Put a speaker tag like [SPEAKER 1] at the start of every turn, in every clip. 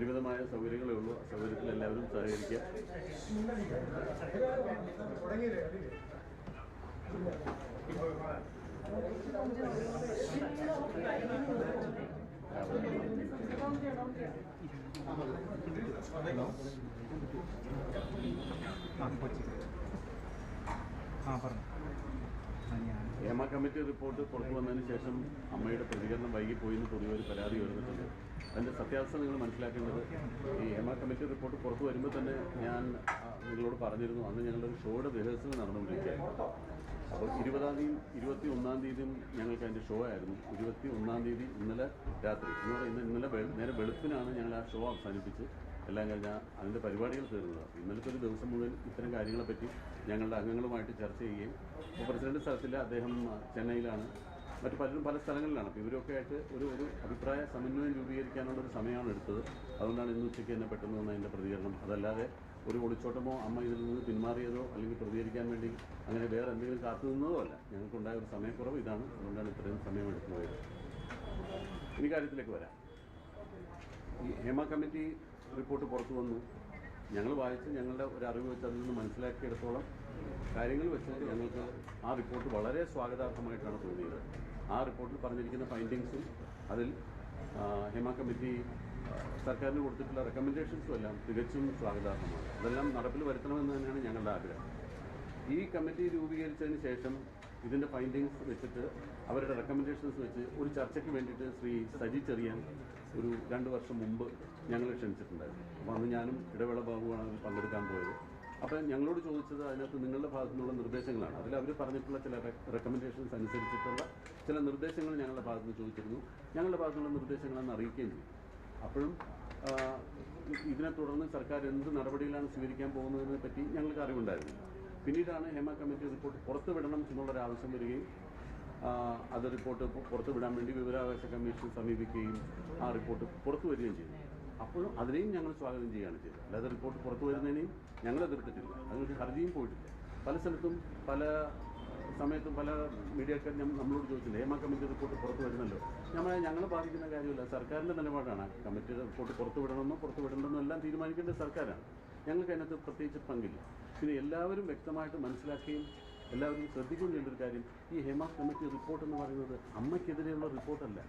[SPEAKER 1] പരിമിതമായ സൗകര്യങ്ങളേ ഉള്ളൂ. സൗകര്യത്തിൽ എല്ലാവരും സഹകരിക്കുക.
[SPEAKER 2] ആ
[SPEAKER 1] ഹേമ കമ്മിറ്റി റിപ്പോർട്ട് പുറത്തു വന്നതിന് ശേഷം അമ്മയുടെ പ്രതികരണം വൈകിപ്പോയി എന്ന് പൊതുവെ ഒരു പരാതി ഉയർന്നിട്ടുണ്ട്. അതിന്റെ സത്യാവസ്ഥ നിങ്ങൾ മനസ്സിലാക്കേണ്ടത് ഈ എമ കമ്മിറ്റി റിപ്പോർട്ട് പുറത്തു വരുമ്പോൾ തന്നെ ഞാൻ നിങ്ങളോട് പറഞ്ഞിരുന്നു. അന്ന് ഞങ്ങളുടെ ഷോയുടെ റിഹേഴ്സൽ നടന്നുകൊണ്ടിരിക്കുകയായിരുന്നു. അപ്പോൾ ഇരുപതാം തീയതി ഇരുപത്തി ഒന്നാം തീയതിയും ഞങ്ങൾക്ക് അതിന്റെ ഷോ ആയിരുന്നു. ഇരുപത്തി ഒന്നാം തീയതി ഇന്നലെ രാത്രി. എന്ന് പറയുന്നത് ഇന്നലെ നേരെ വെളുപ്പിനാണ് ഞങ്ങൾ ആ ഷോ അവസാനിപ്പിച്ച് എല്ലാം കഴിഞ്ഞാൽ അതിന്റെ പരിപാടികൾ തീർന്നത്. ഇന്നലത്തെ ഒരു ദിവസം മുഴുവൻ ഇത്തരം കാര്യങ്ങളെപ്പറ്റി ഞങ്ങളുടെ അംഗങ്ങളുമായിട്ട് ചർച്ച ചെയ്യുകയും പ്രസിഡന്റ് സ്ഥലത്തില്ല അദ്ദേഹം ചെന്നൈയിലാണ്. മറ്റു പലരും പല സ്ഥലങ്ങളിലാണ്. അപ്പോൾ ഇവരൊക്കെ ആയിട്ട് ഒരു ഒരു അഭിപ്രായ സമന്വയം രൂപീകരിക്കാനുള്ള ഒരു സമയമാണ് എടുത്തത്. അതുകൊണ്ടാണ് ഇന്ന് ഉച്ചയ്ക്ക് തന്നെ പെട്ടെന്ന് വന്ന അതിന്റെ പ്രതികരണം. അതല്ലാതെ ഒരു ഒളിച്ചോട്ടമോ അമ്മ ഇതിൽ നിന്ന് പിന്മാറിയതോ അല്ലെങ്കിൽ പ്രതികരിക്കാൻ വേണ്ടി അങ്ങനെ വേറെ എന്തെങ്കിലും കാത്തു നിന്നതോ അല്ല. ഞങ്ങൾക്കുണ്ടായ ഒരു സമയക്കുറവ് ഇതാണ്. അതുകൊണ്ടാണ് ഇത്രയും സമയം എടുക്കുന്നത്. ഇനി കാര്യത്തിലേക്ക് വരാം. ഈ ഹേമ കമ്മിറ്റി റിപ്പോർട്ട് പുറത്തു വന്നു. ഞങ്ങൾ വായിച്ച് ഞങ്ങളുടെ ഒരു അറിവ് വെച്ച് അതിൽ നിന്ന് മനസ്സിലാക്കിയെടുത്തോളം കാര്യങ്ങൾ വെച്ച് ഞങ്ങൾക്ക് ആ റിപ്പോർട്ട് വളരെ സ്വാഗതാർഹമായിട്ടാണ് തോന്നിയത്. ആ റിപ്പോർട്ടിൽ പറഞ്ഞിരിക്കുന്ന ഫൈൻഡിങ്സും അതിൽ ഹേമ കമ്മിറ്റി സർക്കാരിന് കൊടുത്തിട്ടുള്ള റെക്കമെൻഡേഷൻസും എല്ലാം തികച്ചും സ്വാഗതാർഹമാണ്. അതെല്ലാം നടപ്പിൽ വരുത്തണമെന്ന് തന്നെയാണ് ഞങ്ങളുടെ ആഗ്രഹം. ഈ കമ്മിറ്റി രൂപീകരിച്ചതിന് ശേഷം ഇതിന്റെ ഫൈൻഡിങ്സ് വെച്ചിട്ട് അവരുടെ റെക്കമെൻഡേഷൻസ് വെച്ച് ഒരു ചർച്ചയ്ക്ക് വേണ്ടിയിട്ട് ശ്രീ സജി ചെറിയാൻ ഒരു രണ്ട് വർഷം മുമ്പ് ഞങ്ങൾ ക്ഷണിച്ചിട്ടുണ്ടായിരുന്നു. അപ്പോൾ അന്ന് ഞാനും ഇടവേള ബാബുവാണ് പങ്കെടുക്കാൻ പോയത്. അപ്പോൾ ഞങ്ങളോട് ചോദിച്ചത് അതിനകത്ത് നിങ്ങളുടെ ഭാഗത്തു നിന്നുള്ള നിർദ്ദേശങ്ങളാണ്. അതിൽ അവർ പറഞ്ഞിട്ടുള്ള ചില റെക്കമെൻഡേഷൻസ് അനുസരിച്ചിട്ടുള്ള ചില നിർദ്ദേശങ്ങൾ ഞങ്ങളുടെ ഭാഗത്ത് നിന്ന് ചോദിച്ചിരുന്നു. ഞങ്ങളുടെ ഭാഗത്തുനിന്നുള്ള നിർദ്ദേശങ്ങളെന്ന് അറിയിക്കുകയും ചെയ്തു. അപ്പോഴും ഇതിനെ തുടർന്ന് സർക്കാർ എന്ത് നടപടികളാണ് സ്വീകരിക്കാൻ പോകുന്നതിനെ പറ്റി ഞങ്ങൾക്ക് അറിവുണ്ടായിരുന്നു. പിന്നീടാണ് ഹേമ കമ്മിറ്റി റിപ്പോർട്ട് പുറത്തുവിടണം എന്നുള്ളൊരു ആവശ്യം വരികയും അത് റിപ്പോർട്ട് പുറത്തുവിടാൻ വേണ്ടി വിവരാവകാശ കമ്മീഷൻ സമീപിക്കുകയും ആ റിപ്പോർട്ട് പുറത്തു വരികയും ചെയ്തു. അപ്പോഴും അതിനെയും ഞങ്ങൾ സ്വാഗതം ചെയ്യുകയാണ് ചെയ്തത്. അല്ലാതെ റിപ്പോർട്ട് പുറത്തു വരുന്നതിനെയും ഞങ്ങൾ എതിർത്തിട്ടില്ല. അതിനൊരു ഹർജിയും പോയിട്ടില്ല. പല സ്ഥലത്തും പല സമയത്തും പല മീഡിയക്കാർ നമ്മളോട് ചോദിച്ചില്ല. ഹേമ കമ്മിറ്റി റിപ്പോർട്ട് പുറത്തു വരുന്നല്ലോ. നമ്മളെ ഞങ്ങൾ ബാധിക്കുന്ന കാര്യമല്ല. സർക്കാരിന്റെ നിലപാടാണ്. കമ്മിറ്റി റിപ്പോർട്ട് പുറത്തു വിടണമെന്നോ പുറത്തു വിടണമെന്നോ എല്ലാം തീരുമാനിക്കേണ്ടത് സർക്കാരാണ്. ഞങ്ങൾക്ക് അതിനകത്ത് പ്രത്യേകിച്ച് പങ്കില്ല. പിന്നെ എല്ലാവരും വ്യക്തമായിട്ട് മനസ്സിലാക്കുകയും എല്ലാവരും ശ്രദ്ധിക്കുകയും ചെയ്യേണ്ട ഒരു കാര്യം ഈ ഹേമ കമ്മിറ്റി റിപ്പോർട്ട് എന്ന് പറയുന്നത് അമ്മയ്ക്കെതിരെയുള്ള റിപ്പോർട്ടല്ല.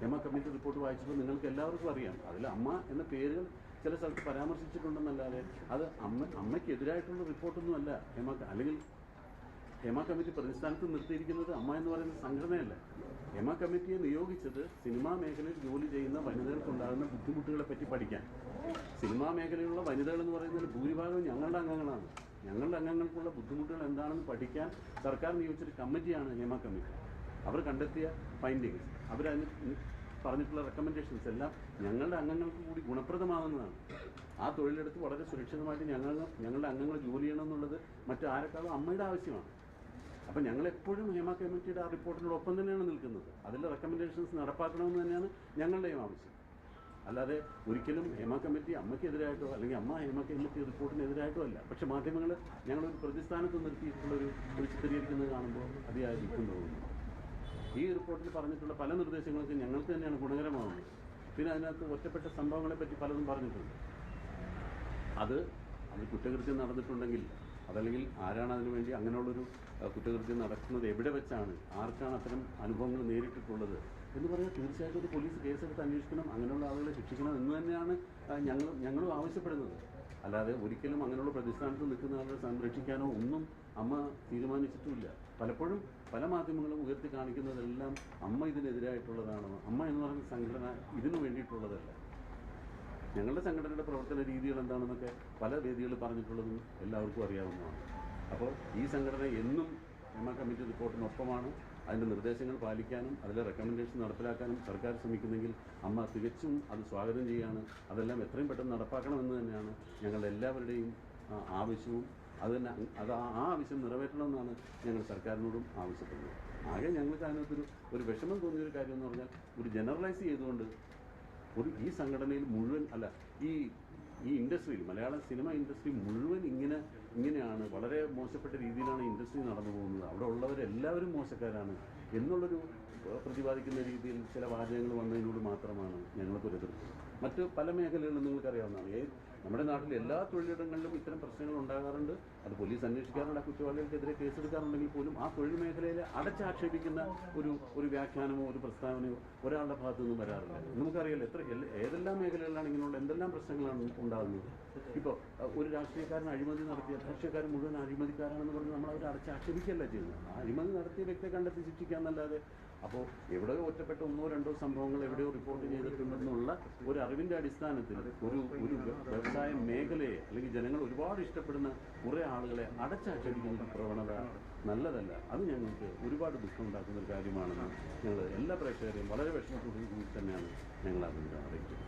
[SPEAKER 1] ഹേമ കമ്മിറ്റി റിപ്പോർട്ട് വായിച്ചപ്പോൾ നിങ്ങൾക്ക് എല്ലാവർക്കും അറിയാം. അതിൽ അമ്മ എന്ന പേരുകൾ ചില സ്ഥലത്ത് പരാമർശിച്ചിട്ടുണ്ടെന്നല്ലാതെ അത് അമ്മ അമ്മയ്ക്കെതിരായിട്ടുള്ള റിപ്പോർട്ടൊന്നുമല്ല. ഹേമ അല്ലെങ്കിൽ ഹേമ കമ്മിറ്റി പ്രതിസ്ഥാനത്ത് നിർത്തിയിരിക്കുന്നത് അമ്മ എന്ന് പറയുന്ന സംഘടനയല്ല. ഹേമ കമ്മിറ്റിയെ നിയോഗിച്ചത് സിനിമാ മേഖലയിൽ ജോലി ചെയ്യുന്ന വനിതകൾക്കുണ്ടാകുന്ന ബുദ്ധിമുട്ടുകളെ പറ്റി പഠിക്കാൻ. സിനിമാ മേഖലയിലുള്ള വനിതകൾ എന്ന് പറയുന്നതിൽ ഭൂരിഭാഗം ഞങ്ങളുടെ അംഗങ്ങളാണ്. ഞങ്ങളുടെ അംഗങ്ങൾക്കുള്ള ബുദ്ധിമുട്ടുകൾ എന്താണെന്ന് പഠിക്കാൻ സർക്കാർ നിയോഗിച്ചൊരു കമ്മിറ്റിയാണ് ഹേമ കമ്മിറ്റി. അവർ കണ്ടെത്തിയ ഫൈൻഡിങ്സ് അവരതിന് പറഞ്ഞിട്ടുള്ള റെക്കമെൻഡേഷൻസ് എല്ലാം ഞങ്ങളുടെ അംഗങ്ങൾക്ക് കൂടി ഗുണപ്രദമാകുന്നതാണ് ആ തൊഴിലെടുത്ത് വളരെ സുരക്ഷിതമായിട്ട് ഞങ്ങൾ ഞങ്ങളുടെ അംഗങ്ങൾ ജോലി ചെയ്യണം എന്നുള്ളത് മറ്റാരെക്കാളും അമ്മയുടെ ആവശ്യമാണ്. അപ്പം ഞങ്ങൾ എപ്പോഴും ഹേമ കമ്മിറ്റിയുടെ ആ റിപ്പോർട്ടിനോടൊപ്പം തന്നെയാണ് നിൽക്കുന്നത്. അതിന്റെ റെക്കമെൻഡേഷൻസ് നടപ്പാക്കണമെന്ന് തന്നെയാണ് ഞങ്ങളുടെയും ആവശ്യം. അല്ലാതെ ഒരിക്കലും ഹേമ കമ്മിറ്റി അമ്മയ്ക്കെതിരായിട്ടോ അല്ലെങ്കിൽ അമ്മ ഹേമ കമ്മിറ്റി റിപ്പോർട്ടിനെതിരായിട്ടോ അല്ല. പക്ഷെ മാധ്യമങ്ങൾ ഞങ്ങളൊരു പ്രതിസ്ഥാനത്ത് നിർത്തിയിട്ടുള്ള ഒരു ചിത്രീകരിക്കുന്നത് കാണുമ്പോൾ അതിയായിരിക്കും തോന്നുന്നു ഈ റിപ്പോർട്ടിൽ പറഞ്ഞിട്ടുള്ള പല നിർദ്ദേശങ്ങൾക്ക് ഞങ്ങൾക്ക് തന്നെയാണ് ഗുണകരമാവുന്നത്. പിന്നെ അതിനകത്ത് ഒറ്റപ്പെട്ട സംഭവങ്ങളെ പറ്റി പലതും പറഞ്ഞിട്ടുണ്ട്. അത് അത് കുറ്റകൃത്യം നടന്നിട്ടുണ്ടെങ്കിൽ അതല്ലെങ്കിൽ ആരാണ് അതിനു വേണ്ടി അങ്ങനെയുള്ളൊരു കുറ്റകൃത്യം നടക്കുന്നത്? എവിടെ വെച്ചാണ്? ആർക്കാണ് അത്തരം അനുഭവങ്ങൾ നേരിട്ടിട്ടുള്ളത്? എന്ന് പറഞ്ഞാൽ തീർച്ചയായിട്ടും ഒരു പോലീസ് കേസെടുത്ത് അന്വേഷിക്കണം അങ്ങനെയുള്ള ആളുകളെ ശിക്ഷിക്കണം എന്ന് തന്നെയാണ് ഞങ്ങൾ ഞങ്ങളും ആവശ്യപ്പെടുന്നത്. അല്ലാതെ ഒരിക്കലും അങ്ങനെയുള്ള പ്രതിസ്ഥാനത്ത് നിൽക്കുന്ന ആളുകളെ സംരക്ഷിക്കാനോ ഒന്നും അമ്മ തീരുമാനിച്ചിട്ടുമില്ല. പലപ്പോഴും പല മാധ്യമങ്ങളും ഉയർത്തി കാണിക്കുന്നതെല്ലാം അമ്മ ഇതിനെതിരായിട്ടുള്ളതാണ് അമ്മ എന്ന് പറയുന്ന സംഘടന ഇതിനു വേണ്ടിയിട്ടുള്ളതല്ല. ഞങ്ങളുടെ സംഘടനയുടെ പ്രവർത്തന രീതികൾ എന്താണെന്നൊക്കെ പല വേദികളിൽ പറഞ്ഞിട്ടുള്ളതും എല്ലാവർക്കും അറിയാവുന്നതാണ്. അപ്പോൾ ഈ സംഘടന എന്നും എം കമ്മിറ്റി റിപ്പോർട്ടിനൊപ്പമാണ്. അതിന്റെ നിർദ്ദേശങ്ങൾ പാലിക്കാനും അതിലെ റെക്കമെൻഡേഷൻ നടപ്പിലാക്കാനും സർക്കാർ ശ്രമിക്കുന്നെങ്കിൽ അമ്മ തികച്ചും അത് സ്വാഗതം ചെയ്യുകയാണ് അതെല്ലാം എത്രയും പെട്ടെന്ന് നടപ്പാക്കണമെന്ന് തന്നെയാണ് ഞങ്ങളുടെ എല്ലാവരുടെയും ആവശ്യവും അത് തന്നെ അത് ആ ആവശ്യം നിറവേറ്റണമെന്നാണ് ഞങ്ങൾ സർക്കാരിനോടും ആവശ്യപ്പെടുന്നത്. ആകെ ഞങ്ങൾക്ക് അതിനകത്തൊരു ഒരു വിഷമം തോന്നിയൊരു കാര്യം എന്ന് പറഞ്ഞാൽ ഒരു ജനറലൈസ് ചെയ്തുകൊണ്ട് ഒരു ഈ സംഘടനയിൽ മുഴുവൻ അല്ല ഈ ഈ ഇൻഡസ്ട്രിയിൽ മലയാള സിനിമ ഇൻഡസ്ട്രി മുഴുവൻ ഇങ്ങനെ ഇങ്ങനെയാണ് വളരെ മോശപ്പെട്ട രീതിയിലാണ് ഇൻഡസ്ട്രി നടന്നു പോകുന്നത്. അവിടെ ഉള്ളവരെല്ലാവരും മോശക്കാരാണ് എന്നുള്ളൊരു പ്രതിപാദിക്കുന്ന രീതിയിൽ ചില വാചകങ്ങൾ വന്നതിനോട് മാത്രമാണ് ഞങ്ങൾക്കൊരു എതിർപ്പ് മറ്റ് പല മേഖലകളിലും നിങ്ങൾക്കറിയാവുന്നതാണ്. നമ്മുടെ നാട്ടിൽ എല്ലാ തൊഴിലിടങ്ങളിലും ഇത്തരം പ്രശ്നങ്ങൾ ഉണ്ടാകാറുണ്ട്. അത് പോലീസ് അന്വേഷിക്കാറുണ്ട് ആ കുറ്റവാളികൾക്കെതിരെ കേസെടുക്കാറുണ്ടെങ്കിൽ പോലും ആ തൊഴിൽ മേഖലയിൽ അടച്ചാക്ഷേപിക്കുന്ന ഒരു ഒരു വ്യാഖ്യാനമോ ഒരു പ്രസ്താവനയോ ഒരാളുടെ ഭാഗത്തു നിന്നും വരാറില്ല. നമുക്കറിയാലോ എത്ര ഏതെല്ലാം മേഖലകളിലാണ് ഇങ്ങനെയുള്ള എന്തെല്ലാം പ്രശ്നങ്ങളാണ് ഉണ്ടാകുന്നത്? ഇപ്പോൾ ഒരു രാഷ്ട്രീയക്കാരൻ അഴിമതി നടത്തിയ രാഷ്ട്രീയക്കാരൻ മുഴുവൻ അഴിമതിക്കാരാണെന്ന് പറഞ്ഞ് നമ്മൾ അവർ അടച്ചാക്ഷേപിക്കുകയല്ല ചെയ്യുന്നത്. ആ അഴിമതി നടത്തിയ വ്യക്തിയെ കണ്ടെത്തി ശിക്ഷിക്കാന്നല്ലാതെ അപ്പോൾ എവിടെയോ ഒറ്റപ്പെട്ട ഒന്നോ രണ്ടോ സംഭവങ്ങൾ എവിടെയോ റിപ്പോർട്ട് ചെയ്തിട്ടുണ്ടെന്നുള്ള ഒരു അറിവിന്റെ അടിസ്ഥാനത്തിൽ ഒരു ഒരു വ്യവസായ മേഖലയെ അല്ലെങ്കിൽ ജനങ്ങൾ ഒരുപാട് ഇഷ്ടപ്പെടുന്ന കുറേ ആളുകളെ അടച്ചാക്ഷേപിക്കുന്ന പ്രവണത നല്ലതല്ല. അത് ഞങ്ങൾക്ക് ഒരുപാട് ദുഃഖമുണ്ടാക്കുന്ന ഒരു കാര്യമാണെന്ന് ഞങ്ങൾ എല്ലാ പ്രേക്ഷകരെയും വളരെ വിഷമത്തോടു കൂടി തന്നെയാണ് ഞങ്ങൾ അതിൽ അറിയിക്കുന്നത്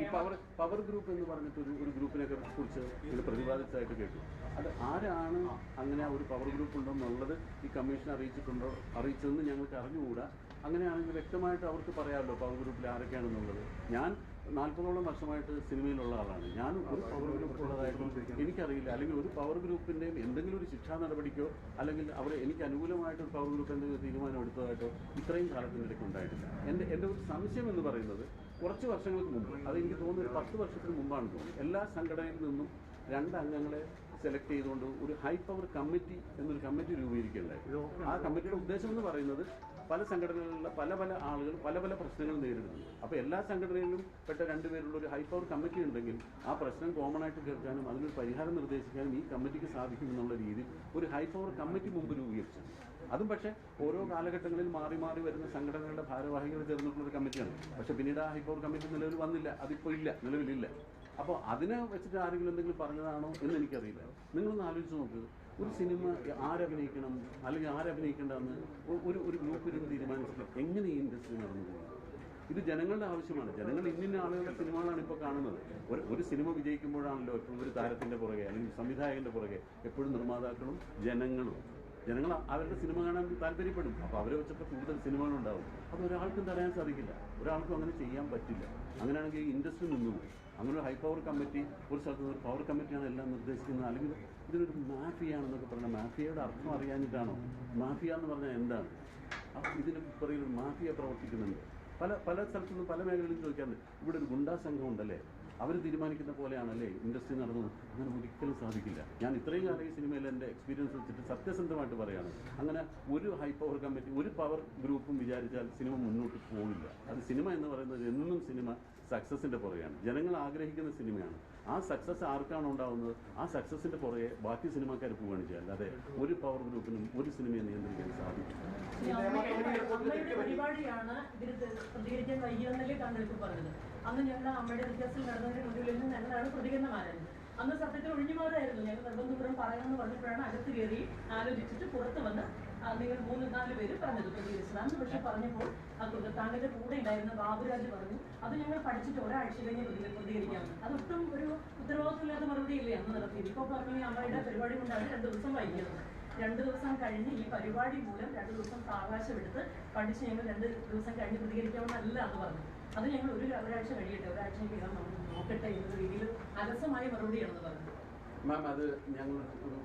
[SPEAKER 1] ഈ പവർ പവർ ഗ്രൂപ്പ് എന്ന് പറഞ്ഞിട്ട് ഒരു ഒരു ഗ്രൂപ്പിനെ കുറിച്ച് ഇതിൽ പ്രതിപാദിച്ചതായിട്ട് കേട്ടു. അത് ആരാണ് അങ്ങനെ ഒരു പവർ ഗ്രൂപ്പ് ഉണ്ടോ എന്നുള്ളത് ഈ കമ്മീഷൻ അറിയിച്ചിട്ടുണ്ടോ അറിയിച്ചതെന്ന് ഞങ്ങൾക്ക് അറിഞ്ഞുകൂടാ. അങ്ങനെയാണെങ്കിൽ വ്യക്തമായിട്ട് അവർക്ക് പറയാമല്ലോ പവർ ഗ്രൂപ്പിൽ ആരൊക്കെയാണെന്നുള്ളത്. ഞാൻ നാൽപ്പതോളം വർഷമായിട്ട് സിനിമയിലുള്ള ആളാണ്. ഞാൻ ഒരു പവർ ഗ്രൂപ്പ് ഉള്ളതായിട്ടും എനിക്കറിയില്ല. അല്ലെങ്കിൽ ഒരു പവർ ഗ്രൂപ്പിന്റെയും എന്തെങ്കിലും ഒരു ശിക്ഷാ നടപടിക്കോ അല്ലെങ്കിൽ അവർ എനിക്ക് അനുകൂലമായിട്ട് ഒരു പവർ ഗ്രൂപ്പ് എന്തെങ്കിലും തീരുമാനം എടുത്തതായിട്ടോ ഇത്രയും കാലത്തിന്റെ ഇടയ്ക്ക് ഉണ്ടായിട്ടില്ല. എന്റെ എന്റെ ഒരു സംശയം എന്ന് പറയുന്നത് കുറച്ച് വർഷങ്ങൾക്ക് മുമ്പ് അത് എനിക്ക് തോന്നുന്നു ഒരു പത്ത് വർഷത്തിന് മുമ്പാണ് തോന്നുന്നത് എല്ലാ സംഘടനയിൽ നിന്നും രണ്ട് അംഗങ്ങളെ സെലക്ട് ചെയ്തുകൊണ്ട് ഒരു ഹൈ പവർ കമ്മിറ്റി എന്നൊരു കമ്മിറ്റി രൂപീകരിക്കുകയുണ്ടായി. ആ കമ്മിറ്റിയുടെ ഉദ്ദേശം എന്ന് പറയുന്നത് പല സംഘടനകളിലുള്ള പല പല ആളുകൾ പല പല പ്രശ്നങ്ങൾ നേരിടുന്നുണ്ട് അപ്പോൾ എല്ലാ സംഘടനകളിലും പെട്ട രണ്ടുപേരുള്ള ഒരു ഹൈ പവർ കമ്മിറ്റി ഉണ്ടെങ്കിൽ ആ പ്രശ്നം കോമൺ ആയിട്ട് കേൾക്കാനും അതിനൊരു പരിഹാരം നിർദ്ദേശിക്കാനും ഈ കമ്മിറ്റിക്ക് സാധിക്കും എന്നുള്ള രീതിയിൽ ഒരു ഹൈ പവർ കമ്മിറ്റി മുമ്പ് രൂപീകരിച്ചു അതും പക്ഷേ ഓരോ കാലഘട്ടങ്ങളിൽ മാറി മാറി വരുന്ന സംഘടനകളുടെ ഭാരവാഹികൾ ചേർന്നിട്ടുള്ള ഒരു കമ്മിറ്റിയാണ്. പക്ഷേ പിന്നീട് ആ ഹൈ പവർ കമ്മിറ്റി നിലവിൽ വന്നില്ല. അതിപ്പോൾ ഇല്ല. നിലവിലില്ല. അപ്പോൾ അതിനെ വെച്ചിട്ട് ആരെങ്കിലും എന്തെങ്കിലും പറഞ്ഞതാണോ എന്ന് എനിക്കറിയില്ല. നിങ്ങളൊന്ന് ആലോചിച്ച് നോക്ക്. ഒരു സിനിമ ആരഭിനയിക്കണം അല്ലെങ്കിൽ ആരഭിനയിക്കേണ്ടെന്ന് ഒരു ഒരു ഗ്രൂപ്പിൽ ഇരുന്ന് തീരുമാനിച്ചിട്ട് എങ്ങനെ ഈ ഇൻഡസ്ട്രി നടന്നു പോകുന്നത് ഇത് ജനങ്ങളുടെ ആവശ്യമാണ്. ജനങ്ങൾ ഇന്നിന്ന ആളുകളുടെ സിനിമകളാണ് ഇപ്പോൾ കാണുന്നത്. ഒരു ഒരു സിനിമ വിജയിക്കുമ്പോഴാണല്ലോ എപ്പോഴും ഒരു താരത്തിന്റെ പുറകെ അല്ലെങ്കിൽ സംവിധായകന്റെ പുറകെ എപ്പോഴും നിർമ്മാതാക്കളും ജനങ്ങളും. ജനങ്ങൾ അവരുടെ സിനിമ കാണാൻ താല്പര്യപ്പെടും. അപ്പോൾ അവരെ വെച്ചപ്പോൾ കൂടുതൽ സിനിമകളുണ്ടാവും. അത് ഒരാൾക്കും തടയാൻ സാധിക്കില്ല. ഒരാൾക്കും അങ്ങനെ ചെയ്യാൻ പറ്റില്ല. അങ്ങനെയാണെങ്കിൽ ഇൻഡസ്ട്രി നിന്നു അങ്ങനെ ഒരു ഹൈ പവർ കമ്മിറ്റി ഒരു സ്ഥലത്ത് പവർ കമ്മിറ്റിയാണ് എല്ലാം നിർദ്ദേശിക്കുന്നത്. അല്ലെങ്കിൽ ഇതിനൊരു മാഫിയാണെന്നൊക്കെ പറഞ്ഞാൽ മാഫിയയുടെ അർത്ഥം അറിയാഞ്ഞിട്ടാണോ? മാഫിയ എന്ന് പറഞ്ഞാൽ എന്താണ്? ഇതിന് പുറകിൽ ഒരു മാഫിയ പ്രവർത്തിക്കുന്നുണ്ട്. പല പല സ്ഥലത്തുനിന്നും പല മേഖലകളിലും ചോദിക്കാറുണ്ട്. ഇവിടെ ഒരു ഗുണ്ടാ സംഘം ഉണ്ടല്ലേ? അവർ തീരുമാനിക്കുന്ന പോലെയാണല്ലേ ഇൻഡസ്ട്രി നടന്നത്? അങ്ങനെ ഒരിക്കലും സാധിക്കില്ല. ഞാൻ ഇത്രയും കാലം ഈ സിനിമയിൽ എന്റെ എക്സ്പീരിയൻസ് വെച്ചിട്ട് സത്യസന്ധമായിട്ട് പറയുകയാണ്. അങ്ങനെ ഒരു ഹൈ പവർ കമ്മിറ്റി ഒരു പവർ ഗ്രൂപ്പും വിചാരിച്ചാൽ സിനിമ മുന്നോട്ട് പോകില്ല അത് സിനിമ എന്ന് പറയുന്നത് എന്നും സിനിമ സക്സസിന്റെ പുറകെയാണ്. ജനങ്ങൾ ആഗ്രഹിക്കുന്ന സിനിമയാണ്. ആ സക്സസ് ആർക്കാണ് ഉണ്ടാവുന്നത്? ആ സക്സസിന്റെ പുറകെ ബാക്കി സിനിമാക്കാർ പോവുകയാണ് ചെയ്യുക. അല്ലാതെ ഒരു പവർ ഗ്രൂപ്പിനും ഒരു സിനിമയെ നിയന്ത്രിക്കാൻ സാധിക്കും
[SPEAKER 3] പരിപാടിയാണ് ഇതിന് പ്രതികരിക്കാൻ വൈകിയെന്നല്ലേ താങ്കൾ ഇപ്പോൾ പറഞ്ഞത്. അന്ന് ഞങ്ങൾ അമ്മയുടെ വ്യത്യാസം നടന്നതിന് മുന്നിൽ നിന്ന് ഞങ്ങളാണ് പ്രതികരണം ആരംഭിച്ചത് അന്ന് സത്യത്തിൽ ഒഴിഞ്ഞുമാറായിരുന്നു. ഞങ്ങൾ നിർബന്ധപൂർവം പറയണമെന്ന് പറഞ്ഞപ്പോഴാണ് അകത്ത് കയറി ആലോചിച്ചിട്ട് പുറത്ത് വന്ന് നിങ്ങൾ മൂന്ന് നാല് പേര് പറഞ്ഞത് പ്രതികരിച്ചതാണ് പക്ഷെ പറഞ്ഞപ്പോൾ താങ്കളുടെ കൂടെ ഉണ്ടായിരുന്ന ബാബുരാജ് പറഞ്ഞു അത് ഞങ്ങൾ പഠിച്ചിട്ട് ഒരാഴ്ച കഴിഞ്ഞ് പ്രതികരിക്കാം അതൊട്ടും ഒരു ഉത്തരവാദിത്തമില്ലാത്ത മറുപടിയില്ലേ അന്ന് നടത്തിയത്. ഇപ്പോൾ പറഞ്ഞു അമ്മയുടെ പരിപാടി കൊണ്ടാണ് രണ്ട് ദിവസം വൈകിയത്. രണ്ട് ദിവസം കഴിഞ്ഞ് ഈ പരിപാടി മൂലം രണ്ടു ദിവസം സാവകാശം എടുത്ത് പഠിച്ച് ഞങ്ങൾ രണ്ട് ദിവസം കഴിഞ്ഞ് പ്രതികരിക്കാമെന്നല്ല അത് പറഞ്ഞു അത് ഞങ്ങൾ ഒരു ഒരാഴ്ച കഴിയട്ടെ ഒരാഴ്ച കഴിയാൻ നമ്മൾ നോക്കട്ടെ എന്ന രീതിയിൽ അലസമായ മറുപടിയാണെന്ന് പറഞ്ഞു
[SPEAKER 1] മാം അത് ഞങ്ങൾ ഒരു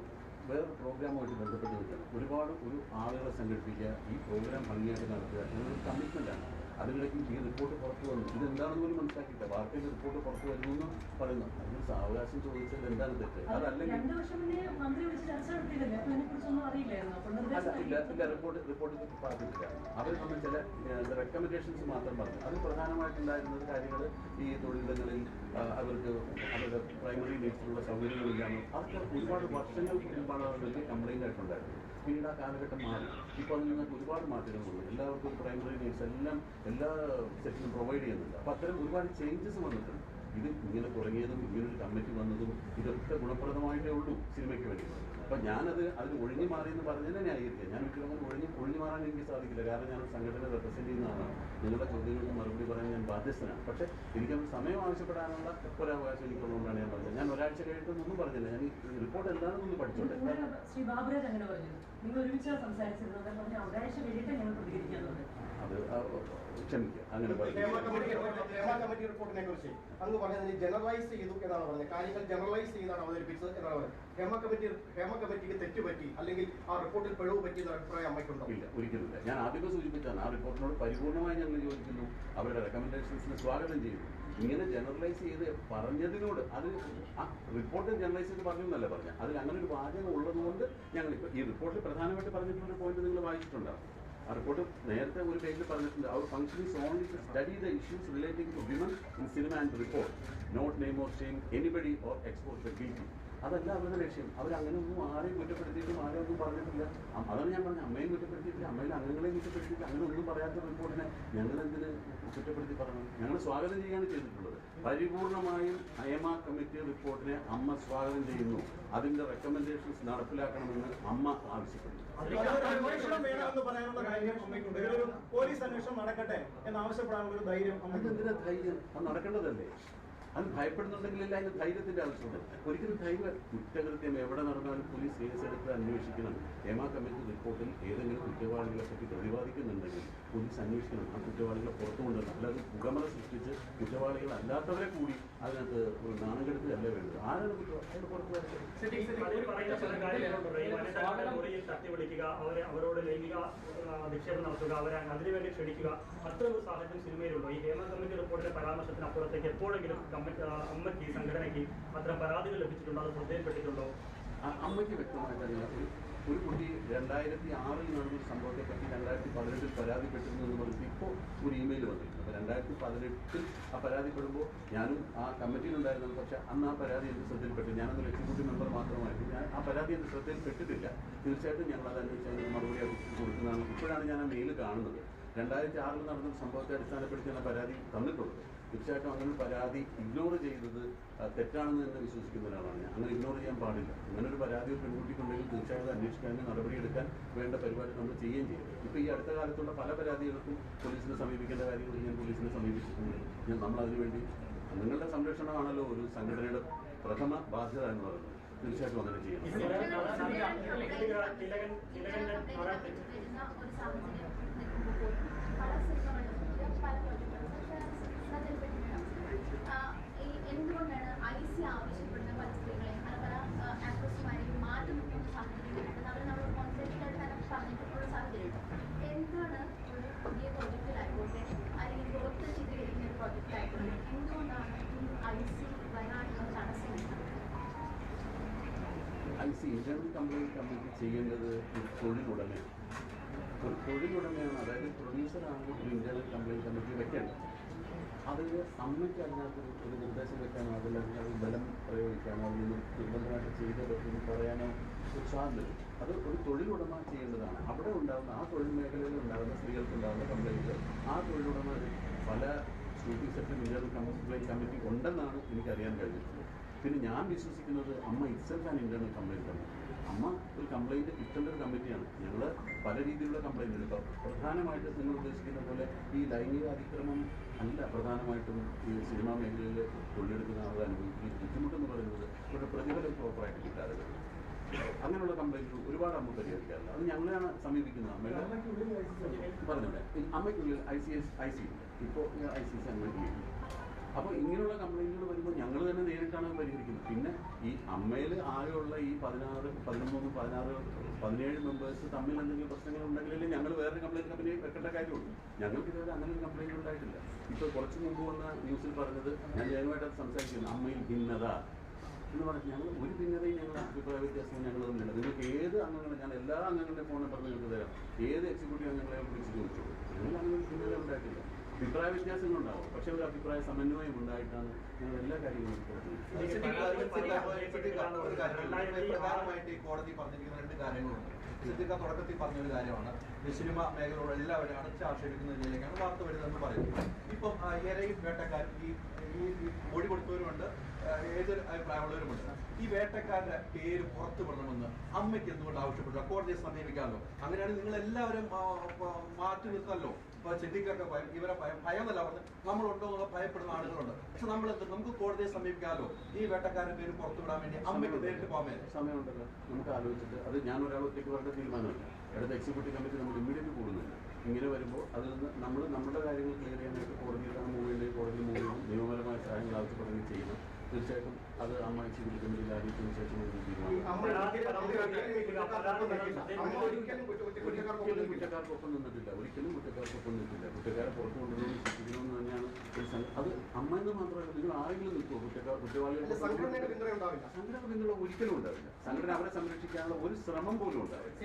[SPEAKER 1] വേറൊരു പ്രോഗ്രാമുമായിട്ട് ബന്ധപ്പെട്ട് നിൽക്കുകയാണ് ഒരുപാട് ഒരു ആളുകളെ സംഘടിപ്പിക്കുക ഈ പ്രോഗ്രാം ഭംഗിയായിട്ട് നടത്തുക എന്നൊരു കമ്മിറ്റ്മെന്റാണ് അതിനിടയ്ക്ക് ഈ റിപ്പോർട്ട് പുറത്തു വന്നു. ഇതെന്താണെന്ന് പോലും മനസ്സിലാക്കിയില്ല വാർത്തയുടെ റിപ്പോർട്ട് പുറത്തു വരുന്നു എന്ന് പറയുന്നു. അതിന് സാവകാശം ചോദിച്ചാൽ എന്താണ് തെറ്റ്?
[SPEAKER 3] അത്
[SPEAKER 1] അതല്ലെങ്കിൽ ഇല്ല റിപ്പോർട്ട് പറഞ്ഞിട്ടില്ല. അവർ നമ്മൾ ചില റെക്കമെൻഡേഷൻസ് മാത്രം പറഞ്ഞു. അതിൽ പ്രധാനമായിട്ടുണ്ടായിരുന്നത് കാര്യങ്ങൾ ഈ തൊഴിലിടങ്ങളിൽ അവർക്ക് അവരുടെ പ്രൈമറി നീഡ്സിലുള്ള സൗകര്യങ്ങളില്ലാന്ന്. അതൊക്കെ ഒരുപാട് വർഷങ്ങൾക്ക് മുമ്പാണ് അവർ വലിയ കംപ്ലൈന്റ് ആയിട്ടുണ്ടായിരുന്നത് പിന്നീട് ആ കാലഘട്ടം മാറി. ഇപ്പോൾ അതിൽ നിന്നൊക്കെ ഒരുപാട് മാറ്റങ്ങൾ വന്നു. എല്ലാവർക്കും പ്രൈമറി നീഡ്സ് എല്ലാം എല്ലാ സെക്ഷനും പ്രൊവൈഡ് ചെയ്യുന്നുണ്ട്. അപ്പോൾ അത്തരം ഒരുപാട് ചേഞ്ചസ് വന്നിട്ടുണ്ട്. ഇത് ഇങ്ങനെ തുടങ്ങിയതും ഇങ്ങനൊരു കമ്മിറ്റി വന്നതും ഇതൊക്കെ ഗുണപ്രദമായിട്ടേ ഉള്ളൂ സിനിമയ്ക്ക് വേണ്ടി അപ്പം ഞാനത് അതിന് ഒഴിഞ്ഞു മാറി എന്ന് പറഞ്ഞതിനെ ന്യായീകരിക്കുക. ഞാൻ ഒരിക്കലും ഒഴിഞ്ഞു ഒഴിഞ്ഞ് മാറാൻ എനിക്ക് സാധിക്കില്ല. കാരണം ഞാൻ സംഘടന റെപ്രസെന്റ് ചെയ്യുന്നതാണ്. നിങ്ങളുടെ ചോദ്യങ്ങൾക്ക് മറുപടി പറയാൻ ഞാൻ ബാധ്യസ്ഥനാണ്. പക്ഷെ എനിക്ക് സമയം ആവശ്യപ്പെടാനുള്ള ഒരവകാശം എനിക്കുള്ളതുകൊണ്ടാണ് ഞാൻ പറഞ്ഞത്. ഞാൻ ഒരാഴ്ച കഴിഞ്ഞിട്ടൊന്നും പറഞ്ഞില്ല. ഞാൻ ഈ റിപ്പോർട്ട് എന്താണെന്നൊന്ന് പഠിച്ചോട്ടെ.
[SPEAKER 3] ശ്രീ ബാബുരാജ് അങ്ങനെ പറഞ്ഞു നിങ്ങൾ ഒരുമിച്ചാണ് സംസാരിച്ചിരുന്നത്. ഒരാഴ്ച കഴിഞ്ഞിട്ട് ഞങ്ങൾ പ്രതികരിക്കാന്നുണ്ട്
[SPEAKER 1] അത് ക്ഷമിക്കുക. അങ്ങനെ
[SPEAKER 4] കമ്മിറ്റി റിപ്പോർട്ടിനെ കുറിച്ച് അങ്ങ് പറഞ്ഞതിന് ജനറലൈസ് ചെയ്തു എന്നാണ് പറഞ്ഞത്. കാര്യങ്ങൾ ജനറലൈസ് ചെയ്താണ് അവതരിപ്പിച്ചത് എന്നാണ് പറഞ്ഞത്. ഹേമ കമ്മിറ്റി ഹേമ കമ്മിറ്റിക്ക് തെറ്റുപറ്റി അല്ലെങ്കിൽ ആ റിപ്പോർട്ടിൽ പിഴവ് പറ്റിയെന്ന അഭിപ്രായം അമ്മയ്ക്കുണ്ടോ?
[SPEAKER 1] ഇല്ല ഒരിക്കലുമില്ല ഞാൻ ആദ്യമേ സൂചിപ്പിച്ചാണ് ആ റിപ്പോർട്ടിനോട് പരിപൂർണമായി ഞങ്ങൾ യോജിക്കുന്നു. അവരുടെ റെക്കമെൻഡേഷൻസിന് സ്വാഗതം ചെയ്യുന്നു. ഇങ്ങനെ ജനറലൈസ് ചെയ്ത് പറഞ്ഞതിനോട് അത് ആ റിപ്പോർട്ട് ജനറലൈസ് ചെയ്ത് പറഞ്ഞു എന്നല്ല പറഞ്ഞത്. അതിൽ അങ്ങനെ ഒരു വാചകം ഉള്ളതുകൊണ്ട് ഞങ്ങൾ ഈ റിപ്പോർട്ടിൽ പ്രധാനമായിട്ട് പറഞ്ഞിട്ടുള്ള പോയിന്റ് നിങ്ങൾ വായിച്ചിട്ടുണ്ടാവും. ആ റിപ്പോർട്ട് നേരത്തെ ഒരു പേജിൽ പറഞ്ഞിട്ടുണ്ട്. അവർ function is only to study the issues relating to women in cinema and report not name shame anybody or expose the guilty അതല്ല അവരുടെ ലക്ഷ്യം. അവരങ്ങനെ ഒന്നും ആരെയും കുറ്റപ്പെടുത്തിയിട്ടും ആരും ഒന്നും പറഞ്ഞിട്ടില്ല അതാണ് ഞാൻ പറഞ്ഞത് അമ്മയും കുറ്റപ്പെടുത്തിയിട്ടില്ല. അമ്മയുടെ അംഗങ്ങളെയും കുറ്റപ്പെടുത്തിയിട്ടില്ല. അങ്ങനെ ഒന്നും പറയാത്ത റിപ്പോർട്ടിനെ ഞങ്ങൾ എന്തിന് കുറ്റപ്പെടുത്തി പറഞ്ഞു ഞങ്ങൾ സ്വാഗതം ചെയ്യുകയാണ് ചെയ്തിട്ടുള്ളത്. പരിപൂർണമായും അയമ കമ്മിറ്റി റിപ്പോർട്ടിനെ അമ്മ സ്വാഗതം ചെയ്യുന്നു. അതിന്റെ റെക്കമെൻഡേഷൻസ് നടപ്പിലാക്കണമെന്ന് അമ്മ
[SPEAKER 4] അമ്മയ്ക്കുണ്ട്. പോലീസ് അന്വേഷണം നടക്കട്ടെ എന്ന് ആവശ്യപ്പെടാനുള്ള ധൈര്യം
[SPEAKER 1] അതെന്തിനാ ധൈര്യം? അത് നടക്കേണ്ടതല്ലേ? അത് ഭയപ്പെടുന്നുണ്ടെങ്കിലല്ല അതിന് ധൈര്യത്തിന്റെ ആവശ്യമുണ്ട്. ഒരിക്കലും ധൈര്യം കുറ്റകൃത്യം എവിടെ നടന്നാലും പോലീസ് കേസെടുത്ത് അന്വേഷിക്കണം. ഹേമ കമ്മിറ്റി റിപ്പോർട്ടിൽ ഏതെങ്കിലും കുറ്റവാളികളെ പറ്റി പ്രതിപാദിക്കുന്നുണ്ടെങ്കിൽ പോലീസ് അന്വേഷിക്കണം. ആ കുറ്റവാളികളെ പുറത്തു കൊണ്ടുവരണം. അല്ലാതെ പുകമറ സൃഷ്ടിച്ച് കുറ്റവാളികൾ അല്ലാത്തവരെ കൂടി അതിനകത്ത് ഒരു നാണം കെടുത്തുകയല്ല വേണ്ടത്? ആരാണ് പുറത്തു
[SPEAKER 5] അവരെ അവരോട് ലൈംഗിക നിക്ഷേപം നടത്തുക അവരെ അതിനുവേണ്ടി ക്ഷണിക്കുക. അത്രയും ഒരു സാഹചര്യം സിനിമയിലുള്ളൂ ഈ ഹേമ അപ്പുറത്തേക്ക് എപ്പോഴെങ്കിലും കമ്മിറ്റി അമ്മയ്ക്ക് സംഘടനയ്ക്ക് അത്തരം പരാതികൾ ലഭിച്ചിട്ടുണ്ടോ? അത് ശ്രദ്ധയിൽപ്പെട്ടിട്ടുണ്ടോ?
[SPEAKER 1] അമ്മയ്ക്ക് വ്യക്തമായിട്ട് ഒരു കുട്ടി രണ്ടായിരത്തി ആറിൽ നടന്ന ഒരു സംഭവത്തെ പറ്റി രണ്ടായിരത്തി പതിനെട്ടിൽ പരാതിപ്പെട്ടിരുന്നു എന്ന് പറഞ്ഞിട്ട് ഇപ്പോൾ ഒരു ഇമെയിൽ വന്നിട്ടുണ്ട് അപ്പോൾ രണ്ടായിരത്തി പതിനെട്ടിൽ ആ പരാതിപ്പെടുമ്പോൾ ഞാനും ആ കമ്മിറ്റിയിൽ കമ്മിറ്റിയിലുണ്ടായിരുന്നു പക്ഷെ അന്ന് ആ പരാതി എന്റെ ശ്രദ്ധയിൽപ്പെട്ടു. ഞാനന്ന് എക്സിക്യൂട്ടീവ് മെമ്പർ മാത്രമായിരുന്നു. ഞാൻ ആ പരാതി എന്റെ ശ്രദ്ധയിൽപ്പെട്ടിട്ടില്ല. തീർച്ചയായിട്ടും ഞങ്ങൾ അത് അന്വേഷിച്ച് മറുപടി കൊടുക്കുന്നതാണ്. ഇപ്പോഴാണ് ഞാൻ ആ മെയിൽ കാണുന്നത്. രണ്ടായിരത്തി ആറിൽ നടന്ന സംഭവത്തെ അടിസ്ഥാനപ്പെടുത്തി ഞാൻ പരാതി തന്നിട്ടുള്ളത്. തീർച്ചയായിട്ടും അങ്ങനെ ഒരു പരാതി ഇഗ്നോർ ചെയ്തത് തെറ്റാണെന്ന് തന്നെ വിശ്വസിക്കുന്ന ഒരാളാണ് ഞാൻ. അങ്ങനെ ഇഗ്നോർ ചെയ്യാൻ പാടില്ല. അങ്ങനെ ഒരു പരാതി ഒരു പെൺകുട്ടിക്കുണ്ടെങ്കിൽ തീർച്ചയായിട്ടും അത് അന്വേഷിക്കാനും നടപടിയെടുക്കാൻ വേണ്ട പരിപാടി നമ്മൾ ചെയ്യുകയും ചെയ്യും. ഇപ്പോൾ ഈ അടുത്ത കാലത്തുള്ള പല പരാതികൾക്കും പോലീസിനെ സമീപിക്കേണ്ട കാര്യങ്ങൾ ഞാൻ പോലീസിനെ സമീപിച്ചിട്ടുണ്ട്. ഞാൻ നമ്മൾ അതിനുവേണ്ടി നിങ്ങളുടെ സംരക്ഷണമാണല്ലോ ഒരു സംഘടനയുടെ പ്രഥമ ബാധ്യത എന്ന് പറയുന്നത്. തീർച്ചയായിട്ടും അങ്ങനെ ചെയ്യണം
[SPEAKER 5] തിലകൻ തിലകൻ തിലകന്റെ ഒരാൾ തെറ്റ്
[SPEAKER 6] വരുന്ന ഒരു സാഹചര്യം നിൽക്കുമ്പോൾ പോലും പല സിനിമകളിലും പല പ്രൊജക്ടുകളും ഈ എന്തുകൊണ്ടാണ് ഐ സി ആവശ്യപ്പെടുന്ന പല സ്ത്രീകളെയും പല പല ആക്ട്രസ്മാരെയും മാറ്റി നിർത്തുന്ന സാഹചര്യങ്ങളുണ്ട് അവർ നമ്മൾ കോൺഫിഡൻഷ്യലായിട്ട് തന്നെ പറഞ്ഞിട്ടുള്ള സാഹചര്യമുണ്ട് എന്താണ് ഒരു പുതിയ പ്രൊജക്റ്റിലായിക്കോട്ടെ അല്ലെങ്കിൽ പുറത്ത് ചിത്രീകരിക്കുന്ന ഒരു പ്രൊജക്റ്റിലായിക്കോട്ടെ എന്തുകൊണ്ടാണ് ഈ ഐ സി വരാനുള്ള തടസ്സം ഉണ്ടാകുന്നത്?
[SPEAKER 1] I C internal complaint committee ചെയ്യേണ്ടത് തൊഴിലുടമയാണ്. തൊഴിലുടമയാണ്. അതായത് പ്രൊഡ്യൂസറാണ് ഒരു ഇന്റേണൽ കംപ്ലൈന്റ് കമ്മിറ്റി വെക്കേണ്ടത്. അത് അമ്മയ്ക്ക് അതിനകത്ത് ഒരു നിർദ്ദേശം വെക്കാനോ അതിൽ അതിനകത്ത് ബലം പ്രയോഗിക്കാനോ അതിൽ നിന്ന് നിർബന്ധമായിട്ട് ചെയ്ത് പറ്റുമെന്ന് പറയാനോ ഉത്സാഹം അത് ഒരു തൊഴിലുടമ ചെയ്യേണ്ടതാണ്. അവിടെ ഉണ്ടാകുന്ന ആ തൊഴിൽ മേഖലയിൽ ഉണ്ടാകുന്ന സ്ത്രീകൾക്ക് ഉണ്ടാകുന്ന കംപ്ലൈന്റ് ആ തൊഴിലുടമ പല ഷൂട്ടിംഗ് സെറ്റിൽ ഇന്റേണൽ കംപ്ലൈന്റ് കമ്മിറ്റി ഉണ്ടെന്നാണ് എനിക്കറിയാൻ കഴിഞ്ഞിട്ടുള്ളത്. പിന്നെ ഞാൻ വിശ്വസിക്കുന്നത് AMMA itself an internal complaint committee AMMA ഒരു കംപ്ലൈന്റ് കിട്ടേണ്ട ഒരു കമ്മിറ്റിയാണ്. ഞങ്ങൾ പല രീതിയിലുള്ള കംപ്ലൈന്റ് എടുക്കാം പ്രധാനമായിട്ട് നിങ്ങൾ ഉദ്ദേശിക്കുന്ന പോലെ ഈ ലൈംഗിക അതിക്രമം അല്ല പ്രധാനമായിട്ടും ഈ സിനിമാ മേഖലയിൽ തൊഴിലെടുക്കുന്ന ആളുകൾ അനുഭവിക്കുന്ന ബുദ്ധിമുട്ടെന്ന് പറയുന്നത് ഇവിടെ പ്രതിഫലം പ്രോപ്പറായിട്ട് കിട്ടാതെ അങ്ങനെയുള്ള കംപ്ലൈന്റുകൾ ഒരുപാട് അമ്മ പരിഹരിക്കാറില്ല. അത് ഞങ്ങളെയാണ് സമീപിക്കുന്നത്. അമ്മയുടെ പറഞ്ഞോട്ടെ അമ്മയ്ക്കുള്ളിൽ I C S I C ഇപ്പോൾ ഐ സി എസ് അനുവദിക്കുകയുണ്ട് അപ്പോൾ ഇങ്ങനെയുള്ള കംപ്ലൈന്റുകൾ വരുമ്പോൾ ഞങ്ങൾ തന്നെ നേരിട്ടാണ് പരിഹരിക്കുന്നത്. പിന്നെ ഈ അമ്മയിൽ ആകെയുള്ള ഈ പതിനാറ് പതിനൊന്ന് പതിനാറ് പതിനേഴ് മെമ്പേഴ്സ് തമ്മിൽ എന്തെങ്കിലും പ്രശ്നങ്ങൾ ഉണ്ടെങ്കിലല്ലേ ഞങ്ങൾ വേറൊരു കംപ്ലൈന്റ് കമ്പനി വെക്കേണ്ട കാര്യമുള്ളൂ. ഞങ്ങൾക്ക് ഇതുവരെ അങ്ങനെ ഒരു കംപ്ലൈന്റ് ഉണ്ടായിട്ടില്ല. ഇപ്പോൾ കുറച്ച് മുമ്പ് വന്ന ന്യൂസിൽ പറഞ്ഞത് ഞാൻ ജയനുമായിട്ട് സംസാരിക്കുന്നു. അമ്മയിൽ ഭിന്നത എന്ന് പറഞ്ഞാൽ ഞങ്ങൾ ഒരു ഭിന്നതയും ഞങ്ങൾ അഭിപ്രായ വ്യത്യാസവും ഞങ്ങൾ തമ്മിലുണ്ട്. നിങ്ങൾക്ക് ഏത് അംഗങ്ങളും ഞാൻ എല്ലാ അംഗങ്ങളുടെയും ഫോൺ നമ്പർ നിങ്ങൾക്ക് തരാം. ഏത് എക്സിക്യൂട്ടീവ് അംഗങ്ങളെ വിളിച്ച് ചോദിച്ചു ഞങ്ങൾ അങ്ങനെ ഭിന്നത ഉണ്ടായിട്ടില്ല. അഭിപ്രായ വ്യത്യാസങ്ങളുണ്ടാവും പക്ഷെ ഒരു അഭിപ്രായ സമന്വയം ഉണ്ടായിട്ടാണ് ഞങ്ങൾ എല്ലാ കാര്യങ്ങളും
[SPEAKER 7] പ്രധാനമായിട്ട് ഈ കോടതി പറഞ്ഞിരിക്കുന്ന രണ്ട് കാര്യങ്ങളുണ്ട്. സിദ്ദിഖ തുടക്കത്തിൽ പറഞ്ഞൊരു കാര്യമാണ്. സിനിമ മേഖലയോട് എല്ലാവരും അടച്ച് ആക്ഷേപിക്കുന്നതിലേക്കാണ് വാർത്ത വരുന്നതെന്ന് പറയുന്നത്. ഇപ്പം ഇരയും വേട്ടക്കാരും ഈ ഈ ഈ മൊഴി കൊടുത്തവരുമുണ്ട്. ഏതൊരു അഭിപ്രായമുള്ളവരുമുണ്ട്. ഈ വേട്ടക്കാരുടെ പേര് പുറത്തു വിടണമെന്ന് അമ്മയ്ക്ക് എന്തുകൊണ്ട് ആവശ്യപ്പെട്ടു കോടതിയെ സമീപിക്കാമല്ലോ. അങ്ങനെയാണെങ്കിൽ നിങ്ങൾ എല്ലാവരും മാറ്റി നിർത്തല്ലോ. ഇപ്പൊ സിദ്ദിഖൊക്കെ ഭയം ഇവരെ ഭയം ഭയമല്ല പറഞ്ഞ് നമ്മളുണ്ടോ എന്നുള്ള ഭയപ്പെടുന്ന ആളുകളുണ്ട്. പക്ഷെ നമ്മൾ എന്ത് നമുക്ക് കോടതിയെ സമീപിക്കാമല്ലോ ഈ വേട്ടക്കാരുടെ പേര് പുറത്തു വിടാൻ വേണ്ടി അമ്മയ്ക്ക് നേരിട്ട് പോകാൻ
[SPEAKER 1] സമയമുണ്ടല്ലോ. നമുക്ക് ആലോചിച്ചിട്ട് അത് ഞാൻ ഒരാൾ ഒറ്റയ്ക്ക് പറഞ്ഞ തീരുമാനമല്ല. ഇടത് എക്സിക്യൂട്ടീവ് കമ്മിറ്റി നമ്മൾ ഇമ്മീഡിയറ്റ് കൂടുന്നില്ല. ഇങ്ങനെ വരുമ്പോൾ അതിൽ നിന്ന് നമ്മൾ നമ്മുടെ കാര്യങ്ങൾ ക്ലിയർ ചെയ്യാനായിട്ട് കോടതിയിലാണ് മൂവ് ചെയ്യേണ്ടത് കോടതി മൂവ് ചെയ്യണം നിയമപരമായ സഹായങ്ങൾ ആവശ്യപ്പെടുകയും ചെയ്യണം. തീർച്ചയായിട്ടും അത് അമ്മ കമ്മിറ്റിയിൽ അറിയിച്ചതിന് ശേഷം
[SPEAKER 4] ഒരിക്കലും ഈ കുറ്റക്കാർക്കൊപ്പം
[SPEAKER 1] നിന്നിട്ടില്ല. ഒരിക്കലും കുറ്റക്കാർക്കൊപ്പം നിന്നിട്ടില്ല. കുറ്റക്കാരെ പുറത്തു കൊണ്ടുവന്ന് ശിക്ഷിക്കണമെന്ന് തന്നെയാണ് ഒരു അത് അമ്മ എന്ന് മാത്രമല്ല നിങ്ങൾ ആരെങ്കിലും നിൽക്കുമോ കുറ്റക്കാർ
[SPEAKER 4] കുറ്റവാളികളുടെ
[SPEAKER 1] സംഘടന പിന്തുണ ഒരിക്കലും ഉണ്ടാവില്ല. സംഘടന അവരെ സംരക്ഷിക്കാനുള്ള ഒരു ശ്രമം പോലും ഉണ്ടാവില്ല.